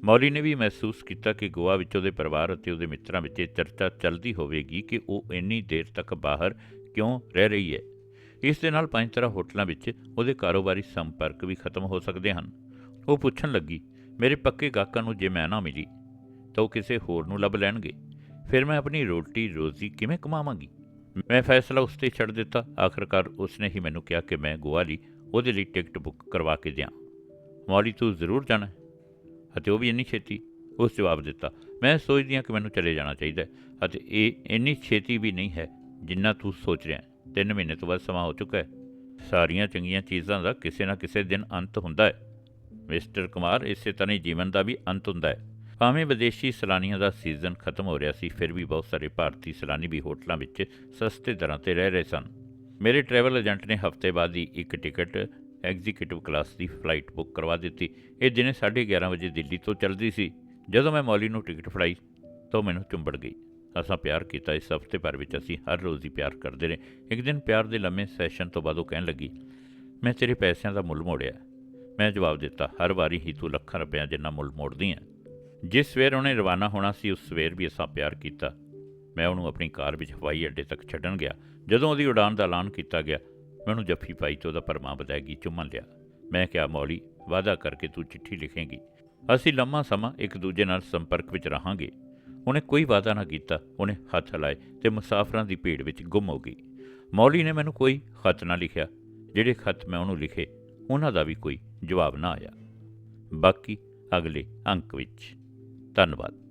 ਮੌਲੀ ਨੇ ਵੀ ਮਹਿਸੂਸ ਕੀਤਾ ਕਿ ਗੋਆ ਵਿੱਚ ਉਹਦੇ ਪਰਿਵਾਰ ਅਤੇ ਉਹਦੇ ਮਿੱਤਰਾਂ ਵਿੱਚ ਇਹ ਚਰਚਾ ਚੱਲਦੀ ਹੋਵੇਗੀ ਕਿ ਉਹ ਇੰਨੀ ਦੇਰ ਤੱਕ ਬਾਹਰ ਕਿਉਂ ਰਹਿ ਰਹੀ ਹੈ? ਇਸ ਦੇ ਨਾਲ ਪੰਜ ਤਰ੍ਹਾਂ ਹੋਟਲਾਂ ਵਿੱਚ ਉਹਦੇ ਕਾਰੋਬਾਰੀ ਸੰਪਰਕ ਵੀ ਖਤਮ ਹੋ ਸਕਦੇ ਹਨ। ਉਹ ਪੁੱਛਣ ਲੱਗੀ, ਮੇਰੇ ਪੱਕੇ ਗਾਹਕਾਂ ਨੂੰ ਜੇ ਮੈਂ ਨਾ ਮਿਲੀ, ਤਾਂ ਉਹ ਕਿਸੇ ਹੋਰ ਨੂੰ ਲੱਭ ਲੈਣਗੇ। ਫਿਰ ਮੈਂ ਆਪਣੀ ਰੋਟੀ, ਰੋਜ਼ੀ ਕਿਵੇਂ ਕਮਾਵਾਂਗੀ? ਮੈਂ ਫੈਸਲਾ ਉਸ ਤੇ ਛੱਡ ਦਿੱਤਾ। ਆਖਰਕਾਰ ਉਸਨੇ ਹੀ ਮੈਨੂੰ ਕਿਹਾ ਕਿ ਮੈਂ ਗੋਆ ਲਈ ਉਹਦੇ ਲਈ ਟਿਕਟ ਬੁੱਕ ਕਰਵਾ ਕੇ ਦਿਆਂ। ਮੌਲੀ, ਤੂੰ ਜ਼ਰੂਰ ਜਾਣਾ ਅਤੇ ਉਹ ਵੀ ਇੰਨੀ ਛੇਤੀ ਉਸ ਜਵਾਬ ਦਿੱਤਾ। ਮੈਂ ਸੋਚਦੀ ਹਾਂ ਕਿ ਮੈਨੂੰ ਚਲੇ ਜਾਣਾ ਚਾਹੀਦਾ ਅਤੇ ਇਹ ਇੰਨੀ ਛੇਤੀ ਵੀ ਨਹੀਂ ਹੈ ਜਿੰਨਾ ਤੂੰ ਸੋਚ ਰਿਹਾ ਹੈ, ਤਿੰਨ ਮਹੀਨੇ ਤੋਂ ਬਾਅਦ ਸਮਾਂ ਹੋ ਚੁੱਕਾ ਹੈ। ਸਾਰੀਆਂ ਚੰਗੀਆਂ ਚੀਜ਼ਾਂ ਦਾ ਕਿਸੇ ਨਾ ਕਿਸੇ ਦਿਨ ਅੰਤ ਹੁੰਦਾ ਹੈ। ਮਿਸਟਰ ਕੁਮਾਰ, ਇਸੇ ਤਰ੍ਹਾਂ ਹੀ ਜੀਵਨ ਦਾ ਵੀ ਅੰਤ ਹੁੰਦਾ ਹੈ। ਭਾਵੇਂ ਵਿਦੇਸ਼ੀ ਸੈਲਾਨੀਆਂ ਦਾ ਸੀਜ਼ਨ ਖਤਮ ਹੋ ਰਿਹਾ ਸੀ, ਫਿਰ ਵੀ ਬਹੁਤ ਸਾਰੇ ਭਾਰਤੀ ਸੈਲਾਨੀ ਵੀ ਹੋਟਲਾਂ ਵਿੱਚ ਸਸਤੇ ਦਰਾਂ ਤੇ ਰਹਿ ਰਹੇ ਸਨ। ਮੇਰੇ ਟਰੈਵਲ ਏਜੰਟ ਨੇ ਹਫ਼ਤੇ ਬਾਅਦ ਹੀ ਇੱਕ ਟਿਕਟ ਐਗਜ਼ੀਕਿਊਟਿਵ ਕਲਾਸ ਦੀ ਫਲਾਈਟ ਬੁੱਕ ਕਰਵਾ ਦਿੱਤੀ। ਇਹ ਦਿਨੇ 11:30 ਵਜੇ ਦਿੱਲੀ ਤੋਂ ਚੱਲਦੀ ਸੀ। ਜਦੋਂ ਮੈਂ ਮੌਲੀ ਨੂੰ ਟਿਕਟ ਫੜਾਈ, ਤਾਂ ਮੈਨੂੰ ਚੁੰਬੜ ਗਈ। ਅਸਾਂ ਪਿਆਰ ਕੀਤਾ ਇਸ ਹਫ਼ਤੇ ਭਰ ਵਿੱਚ ਅਸੀਂ ਹਰ ਰੋਜ਼ ਹੀ ਪਿਆਰ ਕਰਦੇ ਰਹੇ। ਇੱਕ ਦਿਨ ਪਿਆਰ ਦੇ ਲੰਮੇ ਸੈਸ਼ਨ ਤੋਂ ਬਾਅਦ ਉਹ ਕਹਿਣ ਲੱਗੀ, ਮੈਂ ਤੇਰੇ ਪੈਸਿਆਂ ਦਾ ਮੁੱਲ ਮੋੜਿਆ। ਮੈਂ ਜਵਾਬ ਦਿੱਤਾ, ਹਰ ਵਾਰੀ ਹੀ ਤੂੰ ਲੱਖਾਂ ਰੁਪਏ ਜਿੰਨਾ ਮੁੱਲ ਮੋੜਦੀ ਹੈ ਜਿਸ ਸਵੇਰ ਉਹਨੇ ਰਵਾਨਾ ਹੋਣਾ ਸੀ, ਉਸ ਸਵੇਰ ਵੀ ਅਸਾਂ ਪਿਆਰ ਕੀਤਾ। ਮੈਂ ਉਹਨੂੰ ਆਪਣੀ ਕਾਰ ਵਿੱਚ ਹਵਾਈ ਅੱਡੇ ਤੱਕ ਛੱਡਣ ਗਿਆ। ਜਦੋਂ ਉਹਦੀ ਉਡਾਨ ਦਾ ਐਲਾਨ ਕੀਤਾ ਗਿਆ, ਮੈਂ ਉਹਨੂੰ ਜੱਫੀ ਪਾਈ ਤੇ ਉਹਦਾ ਪਰਮਾ ਬਦਾਇਗੀ ਚੁੰਮਨ ਲਿਆ। ਮੈਂ ਕਿਹਾ, ਮੌਲੀ, ਵਾਅਦਾ ਕਰਕੇ ਤੂੰ ਚਿੱਠੀ ਲਿਖੇਂਗੀ। ਅਸੀਂ ਲੰਮਾ ਸਮਾਂ ਇੱਕ ਦੂਜੇ ਨਾਲ ਸੰਪਰਕ ਵਿੱਚ ਰਹਾਂਗੇ। ਉਹਨੇ ਕੋਈ ਵਾਅਦਾ ਨਾ ਕੀਤਾ, ਉਹਨੇ ਹੱਥ ਹਲਾਏ ਤੇ ਮੁਸਾਫਰਾਂ ਦੀ ਭੀੜ ਵਿੱਚ ਗੁੰਮ ਹੋ ਗਈ। ਮੌਲੀ ਨੇ ਮੈਨੂੰ ਕੋਈ ਖਤ ਨਾ ਲਿਖਿਆ। ਜਿਹੜੇ ਖਤ ਮੈਂ ਉਹਨੂੰ ਲਿਖੇ, ਉਹਨਾਂ ਦਾ ਵੀ ਕੋਈ ਜਵਾਬ ਨਾ ਆਇਆ। ਬਾਕੀ ਅਗਲੇ ਅੰਕ ਵਿੱਚ। ਧੰਨਵਾਦ।